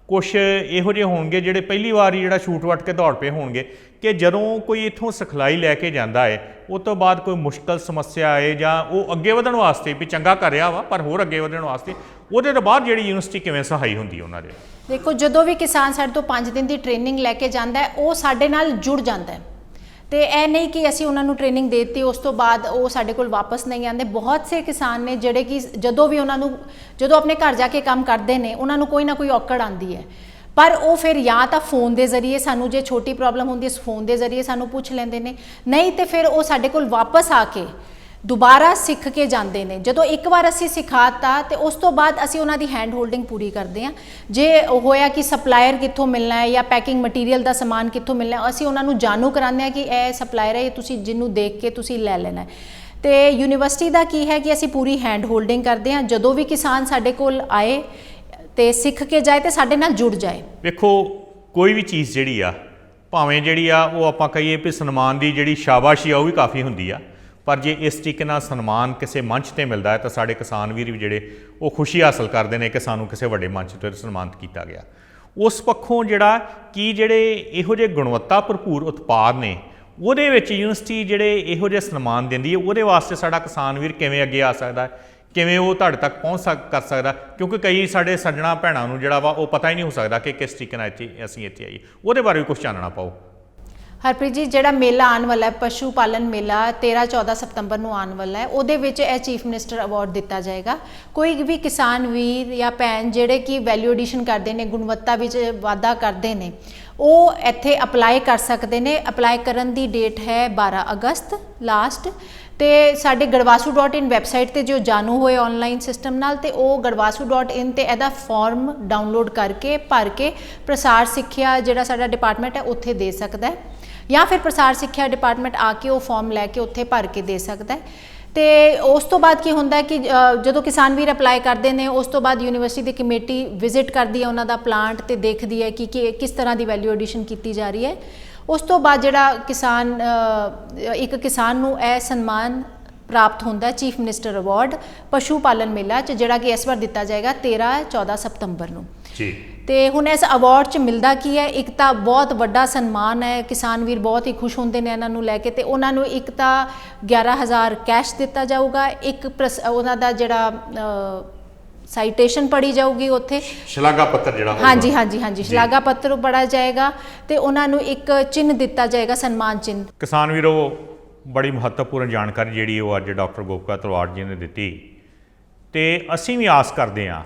Speaker 1: ਕੁਝ ਇਹੋ ਜਿਹੇ ਹੋਣਗੇ ਜਿਹੜੇ ਪਹਿਲੀ ਵਾਰ ਹੀ ਜਿਹੜਾ ਸ਼ੂਟ ਵੱਟ ਕੇ ਦੌੜ ਪਏ ਹੋਣਗੇ ਕਿ ਜਦੋਂ ਕੋਈ ਇਥੋਂ ਸਿਖਲਾਈ ਲੈ ਕੇ ਜਾਂਦਾ ਹੈ, ਉਸ ਤੋਂ ਬਾਅਦ ਕੋਈ ਮੁਸ਼ਕਲ ਸਮੱਸਿਆ ਆਏ ਜਾਂ ਉਹ ਅੱਗੇ ਵਧਣ ਵਾਸਤੇ ਵੀ ਚੰਗਾ ਕਰ ਰਿਹਾ ਵਾ, ਪਰ ਹੋਰ ਅੱਗੇ ਵਧਣ ਵਾਸਤੇ, ਉਹਦੇ ਤੋਂ ਬਾਅਦ ਜਿਹੜੀ ਯੂਨੀਵਰਸਿਟੀ ਕਿਵੇਂ ਸਹਾਈ ਹੁੰਦੀ ਉਹਨਾਂ ਦੇ?
Speaker 2: ਦੇਖੋ, ਜਦੋਂ ਵੀ ਕਿਸਾਨ ਸਾਡੇ ਤੋਂ 5 ਦਿਨ ਦੀ ਟ੍ਰੇਨਿੰਗ ਲੈ ਕੇ ਜਾਂਦਾ ਹੈ, ਉਹ ਸਾਡੇ ਨਾਲ ਜੁੜ ਜਾਂਦਾ ਹੈ। ਤੇ ਇਹ ਨਹੀਂ ਕਿ ਅਸੀਂ ਉਹਨਾਂ ਨੂੰ ਟ੍ਰੇਨਿੰਗ ਦਿੱਤੀ, ਉਸ ਤੋਂ ਬਾਅਦ ਉਹ ਸਾਡੇ ਕੋਲ ਵਾਪਸ ਨਹੀਂ ਆਉਂਦੇ। ਬਹੁਤ ਸੇ ਕਿਸਾਨ ਨੇ ਜਿਹੜੇ ਕਿ ਜਦੋਂ ਵੀ ਉਹਨਾਂ ਨੂੰ, ਜਦੋਂ ਆਪਣੇ ਘਰ ਜਾ ਕੇ ਕੰਮ ਕਰਦੇ ਨੇ, ਉਹਨਾਂ ਨੂੰ ਕੋਈ ਨਾ ਕੋਈ ਔਕੜ ਆਉਂਦੀ ਹੈ। ਪਰ ਉਹ ਫਿਰ ਜਾਂ ਤਾਂ ਫੋਨ ਦੇ ਜ਼ਰੀਏ ਸਾਨੂੰ ਜੇ ਛੋਟੀ ਪ੍ਰੋਬਲਮ ਹੁੰਦੀ ਹੈ ਫੋਨ ਦੇ ਜ਼ਰੀਏ ਸਾਨੂੰ ਪੁੱਛ ਲੈਂਦੇ ਨੇ। ਨਹੀਂ ਤੇ ਫਿਰ ਉਹ ਸਾਡੇ ਕੋਲ ਵਾਪਸ ਆ ਕੇ ਦੁਬਾਰਾ ਸਿੱਖ ਕੇ ਜਾਂਦੇ ਨੇ। ਜਦੋਂ ਇੱਕ ਵਾਰ ਅਸੀਂ ਸਿਖਾਤਾ ਤੇ ਉਸ ਤੋਂ ਬਾਅਦ ਅਸੀਂ ਉਹਨਾਂ ਦੀ ਹੈਂਡ ਹੋਲਡਿੰਗ ਪੂਰੀ ਕਰਦੇ ਹਾਂ। ਜੇ ਉਹ ਹੋਇਆ ਕਿ ਸਪਲਾਇਰ ਕਿੱਥੋਂ ਮਿਲਣਾ ਹੈ ਜਾਂ ਪੈਕਿੰਗ ਮਟੀਰੀਅਲ ਦਾ ਸਮਾਨ ਕਿੱਥੋਂ ਮਿਲਣਾ ਅਸੀਂ ਉਹਨਾਂ ਨੂੰ ਜਾਣੂ ਕਰਾਉਂਦੇ ਹਾਂ ਕਿ ਇਹ ਸਪਲਾਇਰ ਹੈ, ਇਹ ਤੁਸੀਂ ਜਿਹਨੂੰ ਦੇਖ ਕੇ ਤੁਸੀਂ ਲੈ ਲੈਣਾ ਹੈ। ਤੇ ਯੂਨੀਵਰਸਿਟੀ ਦਾ ਕੀ ਹੈ ਕਿ ਅਸੀਂ ਪੂਰੀ ਹੈਂਡ ਹੋਲਡਿੰਗ ਕਰਦੇ ਹਾਂ। ਜਦੋਂ ਵੀ ਕਿਸਾਨ ਸਾਡੇ ਕੋਲ ਆਏ ਤੇ ਸਿੱਖ ਕੇ ਜਾਏ ਤੇ ਸਾਡੇ ਨਾਲ ਜੁੜ ਜਾਏ।
Speaker 1: ਵੇਖੋ, ਕੋਈ ਵੀ ਚੀਜ਼ ਜਿਹੜੀ ਆ, ਭਾਵੇਂ ਜਿਹੜੀ ਆ ਉਹ ਆਪਾਂ ਕਹੀਏ ਵੀ ਸਨਮਾਨ ਦੀ ਜਿਹੜੀ ਸ਼ਾਬਾਸ਼ੀ ਆ, ਉਹ ਵੀ ਕਾਫੀ ਹੁੰਦੀ ਆ। ਪਰ ਜੇ ਇਸ ਤਰੀਕੇ ਨਾਲ ਸਨਮਾਨ ਕਿਸੇ ਮੰਚ ਤੇ ਮਿਲਦਾ ਹੈ, ਤਾਂ ਸਾਡੇ ਕਿਸਾਨ ਵੀਰ ਵੀ ਜਿਹੜੇ ਉਹ ਖੁਸ਼ੀ ਹਾਸਲ ਕਰਦੇ ਨੇ ਕਿ ਸਾਨੂੰ ਕਿਸੇ ਵੱਡੇ ਮੰਚ ਤੇ ਸਨਮਾਨਿਤ ਕੀਤਾ ਗਿਆ। ਉਸ ਪੱਖੋਂ ਜਿਹੜਾ ਕੀ ਜਿਹੜੇ ਇਹੋ ਜਿਹੇ ਗੁਣਵੱਤਾ ਭਰਪੂਰ ਉਤਪਾਦ ਨੇ, ਉਹਦੇ ਵਿੱਚ ਯੂਨੀਵਰਸਿਟੀ ਜਿਹੜੇ ਇਹੋ ਜਿਹੇ ਸਨਮਾਨ ਦਿੰਦੀ ਹੈ, ਉਹਦੇ ਵਾਸਤੇ ਸਾਡਾ ਕਿਸਾਨ ਵੀਰ ਕਿਵੇਂ ਅੱਗੇ ਆ ਸਕਦਾ ਹੈ, ਕਿਵੇਂ ਉਹ ਤੁਹਾਡੇ ਤੱਕ ਪਹੁੰਚ ਸਕ, ਕਰ ਸਕਦਾ ਕਿਉਂਕਿ ਕਈ ਸਾਡੇ ਸੱਜਣਾ ਭੈਣਾਂ ਨੂੰ ਜਿਹੜਾ ਵਾ ਉਹ ਪਤਾ ਹੀ ਨਹੀਂ ਹੋ ਸਕਦਾ ਕਿ ਕਿਸ ਤਰੀਕੇ ਨਾਲ ਇੱਥੇ ਅਸੀਂ ਇੱਥੇ ਆਈਏ। ਉਹਦੇ ਬਾਰੇ ਵੀ ਕੁਝ ਜਾਣਨਾ ਪਾਓ
Speaker 2: ਹਰਪ੍ਰੀਤ ਜੀ, ਜਿਹੜਾ ਮੇਲਾ ਆਉਣ ਵਾਲਾ ਹੈ, ਪਸ਼ੂ ਪਾਲਨ ਮੇਲਾ 13 14 ਸਤੰਬਰ ਨੂੰ ਆਉਣ ਵਾਲਾ ਹੈ, ਉਹਦੇ ਵਿੱਚ ਇਹ ਚੀਫ ਮਿਨਿਸਟਰ ਅਵਾਰਡ ਦਿੱਤਾ ਜਾਏਗਾ। ਕੋਈ ਵੀ ਕਿਸਾਨ, ਵੀਰ ਜਾਂ ਭੈਣ ਜਿਹੜੇ ਕਿ ਵੈਲਿਊ ਐਡੀਸ਼ਨ ਕਰਦੇ ਨੇ, ਗੁਣਵੱਤਾ ਵਿੱਚ ਵਾਧਾ ਕਰਦੇ ਨੇ, ਉਹ ਇੱਥੇ ਅਪਲਾਈ ਕਰ ਸਕਦੇ ਨੇ। ਅਪਲਾਈ ਕਰਨ ਦੀ ਡੇਟ ਹੈ 12 ਅਗਸਤ ਲਾਸਟ ਤੇ ਸਾਡੇ ਗੜਵਾਸੂ.in ਵੈਬਸਾਈਟ ਤੇ ਜੋ ਜਾਣੂ ਹੋਏ ਆਨਲਾਈਨ ਸਿਸਟਮ ਨਾਲ ਤੇ ਉਹ ਗੜਵਾਸੂ.in ਤੇ ਇਹਦਾ ਫਾਰਮ ਡਾਊਨਲੋਡ ਕਰਕੇ ਭਰ ਕੇ ਪ੍ਰਸਾਰ ਸਿੱਖਿਆ ਜਿਹੜਾ ਸਾਡਾ ਡਿਪਾਰਟਮੈਂਟ ਹੈ, ਉੱਥੇ ਦੇ ਸਕਦਾ ਹੈ। ਜਾਂ ਫਿਰ ਪ੍ਰਸਾਰ ਸਿੱਖਿਆ ਡਿਪਾਰਟਮੈਂਟ ਆ ਕੇ ਉਹ ਫਾਰਮ ਲੈ ਕੇ ਉੱਥੇ ਭਰ ਕੇ ਦੇ ਸਕਦਾ ਹੈ। ਤੇ ਉਸ ਤੋਂ ਬਾਅਦ ਕੀ ਹੁੰਦਾ ਕਿ ਜਦੋਂ ਕਿਸਾਨ ਵੀਰ ਅਪਲਾਈ ਕਰਦੇ ਨੇ, ਉਸ ਤੋਂ ਬਾਅਦ ਯੂਨੀਵਰਸਿਟੀ ਦੀ ਕਮੇਟੀ ਵਿਜ਼ਿਟ ਕਰਦੀ ਹੈ ਉਹਨਾਂ ਦਾ ਪਲਾਂਟ ਤੇ ਦੇਖਦੀ ਹੈ ਕਿ ਕਿ ਕਿਸ ਤਰ੍ਹਾਂ ਦੀ ਵੈਲਿਊ ਐਡੀਸ਼ਨ ਕੀਤੀ ਜਾ ਰਹੀ ਹੈ। ਉਸ ਤੋਂ ਬਾਅਦ ਜਿਹੜਾ ਕਿਸਾਨ ਇੱਕ ਕਿਸਾਨ ਨੂੰ ਇਹ ਸਨਮਾਨ ਪ੍ਰਾਪਤ ਹੁੰਦਾ ਚੀਫ ਮਿਨਿਸਟਰ ਅਵਾਰਡ ਪਸ਼ੂ ਪਾਲਨ ਮੇਲਾ ਚ, ਜਿਹੜਾ ਕਿ ਇਸ ਵਾਰ ਦਿੱਤਾ ਜਾਏਗਾ 13 14 ਸਤੰਬਰ ਨੂੰ।
Speaker 1: ਜੀ।
Speaker 2: ਤੇ ਹੁਣ ਇਸ ਅਵਾਰਡ 'ਚ ਮਿਲਦਾ ਕੀ ਹੈ? ਇੱਕ ਤਾਂ ਬਹੁਤ ਵੱਡਾ ਸਨਮਾਨ ਹੈ। ਕਿਸਾਨ ਵੀਰ ਬਹੁਤ ਹੀ ਖੁਸ਼ ਹੁੰਦੇ ਨੇ ਇਹਨਾਂ ਨੂੰ ਲੈ ਕੇ ਤੇ ਉਹਨਾਂ ਨੂੰ ਇੱਕ ਤਾਂ 11000 ਕੈਸ਼ ਦਿੱਤਾ ਜਾਊਗਾ। ਇੱਕ ਪ੍ਰਸ- ਉਹਨਾਂ ਦਾ ਜਿਹੜਾ ਸਾਈਟੇਸ਼ਨ ਪੜੀ ਜਾਊਗੀ ਉੱਥੇ।
Speaker 1: ਸ਼ਲਾਘਾ ਪੱਤਰ ਜਿਹੜਾ ਹੋਊਗਾ।
Speaker 2: ਹਾਂਜੀ ਹਾਂਜੀ ਹਾਂਜੀ। ਸ਼ਲਾਘਾ ਪੱਤਰ ਪੜਾ ਜਾਏਗਾ ਤੇ ਉਹਨਾਂ ਨੂੰ ਇੱਕ ਚਿੰਨ੍ਹ ਦਿੱਤਾ ਜਾਏਗਾ ਸਨਮਾਨ ਚਿੰਨ੍ਹ।
Speaker 1: ਕਿਸਾਨ ਵੀਰੋ ਬੜੀ ਮਹੱਤਵਪੂਰਨ ਜਾਣਕਾਰੀ ਜਿਹੜੀ ਉਹ ਅੱਜ ਡਾਕਟਰ ਗੋਪਕਾ ਤਲਵਾੜ ਜੀ ਨੇ ਦਿੱਤੀ। ਤੇ ਅਸੀਂ ਵੀ ਆਸ ਕਰਦੇ ਹਾਂ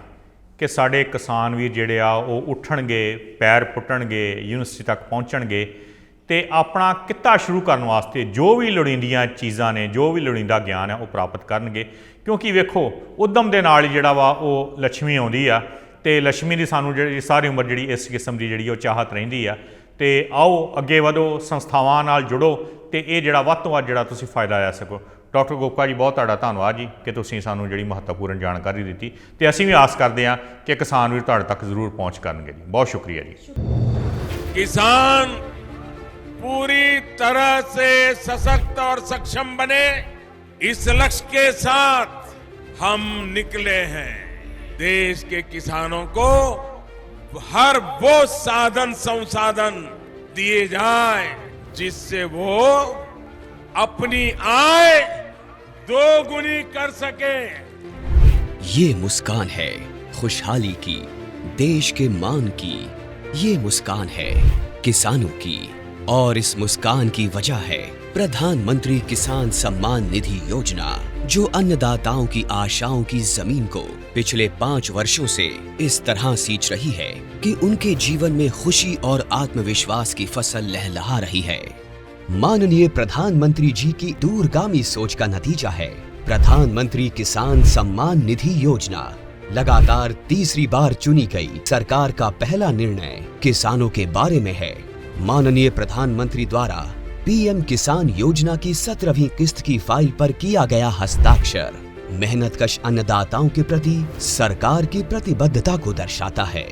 Speaker 1: ਕਿ ਸਾਡੇ ਕਿਸਾਨ ਵੀ ਜਿਹੜੇ ਆ, ਉਹ ਉੱਠਣਗੇ, ਪੈਰ ਪੁੱਟਣਗੇ, ਯੂਨੀਵਰਸਿਟੀ ਤੱਕ ਪਹੁੰਚਣਗੇ ਤੇ ਆਪਣਾ ਕਿੱਤਾ ਸ਼ੁਰੂ ਕਰਨ ਵਾਸਤੇ ਜੋ ਵੀ ਲੋੜੀਂਦੀਆਂ ਚੀਜ਼ਾਂ ਨੇ, ਜੋ ਵੀ ਲੋੜੀਂਦਾ ਗਿਆਨ ਹੈ, ਉਹ ਪ੍ਰਾਪਤ ਕਰਨਗੇ। ਕਿਉਂਕਿ ਵੇਖੋ, ਉਦਮ ਦੇ ਨਾਲ ਜਿਹੜਾ ਵਾ, ਉਹ ਲక్ష్ਮੀ ਆਉਂਦੀ ਆ ਤੇ ਲక్ష్ਮੀ ਦੀ ਸਾਨੂੰ ਜਿਹੜੀ ਸਾਰੀ ਉਮਰ ਜਿਹੜੀ ਇਸ ਕਿਸਮ ਦੀ ਜਿਹੜੀ ਉਹ ਚਾਹਤ ਰਹਿੰਦੀ ਆ। ਤੇ ਆਓ, ਅੱਗੇ ਵਧੋ, ਸੰਸਥਾਵਾਂ ਨਾਲ ਜੁੜੋ ਤੇ ਇਹ ਜਿਹੜਾ ਵੱਧ ਤੋਂ ਵੱਧ ਜਿਹੜਾ ਤੁਸੀਂ ਫਾਇਦਾ ਆ ਸਕੋ। ਡਾਕਟਰ ਗੋਪਾ ਜੀ ਬਹੁਤ ਤੁਹਾਡਾ ਧੰਨਵਾਦ ਜੀ ਕਿ ਤੁਸੀਂ ਸਾਨੂੰ ਜਿਹੜੀ ਮਹੱਤਵਪੂਰਨ ਜਾਣਕਾਰੀ ਦਿੱਤੀ ਤੇ ਅਸੀਂ ਵੀ ਆਸ ਕਰਦੇ ਹਾਂ ਕਿ ਕਿਸਾਨ ਵੀਰ ਤੁਹਾਡੇ ਤੱਕ ਜ਼ਰੂਰ ਪਹੁੰਚ ਕਰਨਗੇ ਜੀ ਬਹੁਤ ਸ਼ੁਕਰੀਆ ਜੀ
Speaker 3: किसान पूरी तरह से सशक्त और सक्षम बने इस लक्ष्य के साथ हम निकले हैं देश के किसानों को हर वो साधन संसाधन दिए जाए जिससे वो अपनी आय दोगुनी कर सके।
Speaker 4: ये मुस्कान है खुशहाली की, देश के मान की। ये मुस्कान है किसानों की, और इस मुस्कान की वजह है प्रधानमंत्री किसान सम्मान निधि योजना, जो अन्नदाताओं की आशाओं की ज़मीन को पिछले पाँच वर्षों से इस तरह सींच रही है कि उनके जीवन में खुशी और आत्मविश्वास की फ़सल लहलहा रही है। माननीय प्रधानमंत्री जी की दूरगामी सोच का नतीजा है। प्रधानमंत्री किसान सम्मान निधि योजना लगातार तीसरी बार चुनी गई। सरकार का पहला निर्णय किसानों के बारे में है। माननीय प्रधानमंत्री द्वारा पीएम किसान योजना की सत्रहवीं किस्त की फ़ाइल पर किया गया हस्ताक्षर। मेहनत कश अन्नदाताओं के प्रति सरकार की प्रतिबद्धता को दर्शाता है।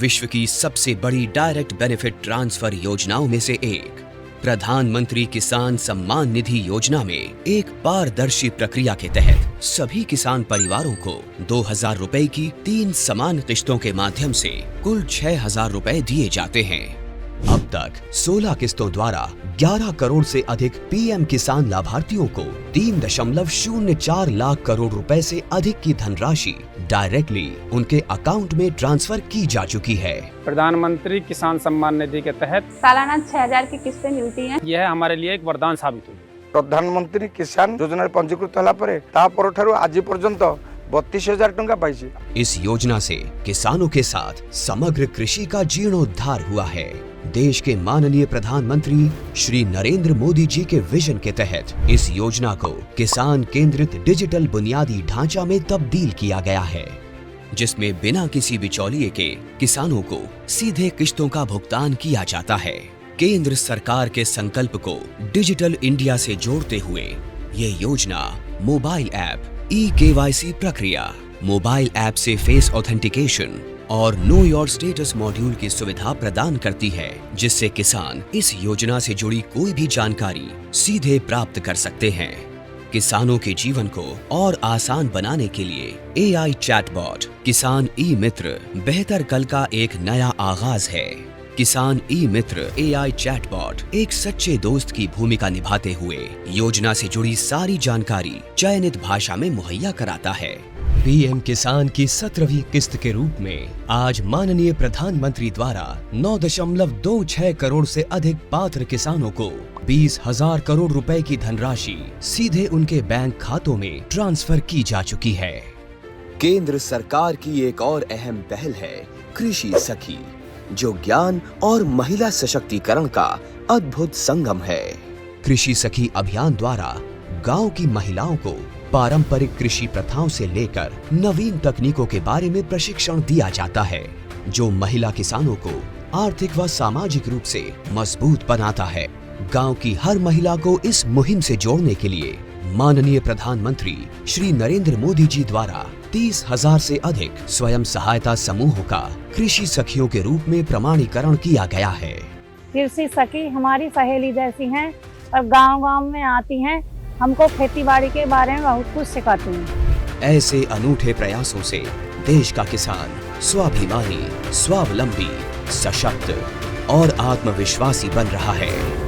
Speaker 4: विश्व की सबसे बड़ी डायरेक्ट बेनिफिट ट्रांसफ़र योजनाओं में से एक प्रधानमंत्री किसान सम्मान निधि योजना में एक पारदर्शी प्रक्रिया के तहत सभी किसान परिवारों को दो हज़ार रूपए की तीन समान किश्तों के माध्यम से कुल छह हज़ार रूपए दिए जाते हैं। अब तक 16 किस्तों द्वारा 11 करोड़ से अधिक पीएम किसान लाभार्थियों को तीन दशमलव शून्य चार लाख करोड़ रुपए से अधिक की धनराशि डायरेक्टली उनके अकाउंट में ट्रांसफ़र की जा चुकी है।
Speaker 5: प्रधानमंत्री किसान सम्मान निधि के तहत
Speaker 6: सालाना छह हज़ार की किस्तें मिलती हैं।
Speaker 5: यह हमारे लिए एक वरदान साबित हुई।
Speaker 7: प्रधानमंत्री किसान योजना पंजीकृत होगापर आज पर्यत बत्तीस हज़ार टाइम पाई
Speaker 4: इस योजना से किसानों के साथ समग्र कृषि का जीर्णोद्धार हुआ है। देश के माननीय प्रधानमंत्री श्री नरेंद्र मोदी जी के विजन के तहत इस योजना को किसान केंद्रित डिजिटल बुनियादी ढांचा में तब्दील किया गया है, जिसमें बिना किसी बिचौलिए के किसानों को सीधे किश्तों का भुगतान किया जाता है। केंद्र सरकार के संकल्प को डिजिटल इंडिया से जोड़ते हुए ये योजना मोबाइल ऐप ई केवाईसी प्रक्रिया, मोबाइल ऐप से फेस ऑथेंटिकेशन और नो योर स्टेटस मॉड्यूल की सुविधा प्रदान करती है, जिससे किसान इस योजना से जुड़ी कोई भी जानकारी सीधे प्राप्त कर सकते हैं। किसानों के जीवन को और आसान बनाने के लिए एआई चैटबॉट किसान ई मित्र बेहतर कल का एक नया आगाज़ है। किसान ई मित्र एआई चैटबॉट एक सच्चे दोस्त की भूमिका निभाते हुए योजना से जुड़ी सारी जानकारी चयनित भाषा में मुहैया कराता है। पीएम किसान की सत्रहवीं किस्त के रूप में आज माननीय प्रधानमंत्री द्वारा नौ दशमलव दो छह करोड़ से अधिक पात्र किसानों को बीस हज़ार करोड़ रुपए की धनराशि सीधे उनके बैंक खातों में ट्रांसफ़र की जा चुकी है। केंद्र सरकार की एक और अहम पहल है कृषि सखी, जो ज्ञान और महिला सशक्तिकरण का अद्भुत संगम है। कृषि सखी अभियान द्वारा गाँव की महिलाओं को पारंपरिक कृषि प्रथाओं से लेकर नवीन तकनीकों के बारे में प्रशिक्षण दिया जाता है, जो महिला किसानों को आर्थिक व सामाजिक रूप से मज़बूत बनाता है। गाँव की हर महिला को इस मुहिम से जोड़ने के लिए माननीय प्रधानमंत्री श्री नरेंद्र मोदी जी द्वारा तीस हज़ार से अधिक स्वयं सहायता समूहों का कृषि सखियों के रूप में प्रमाणीकरण किया गया है।
Speaker 6: कृषि सखी, हमारी सहेली जैसी हैं और गाँव गाँव में आती हैं। हमको खेती बाड़ी के बारे में बहुत कुछ सिखाती हैं।
Speaker 4: ऐसे अनूठे प्रयासों से देश का किसान स्वाभिमानी, स्वावलंबी, सशक्त और आत्मविश्वासी बन रहा है।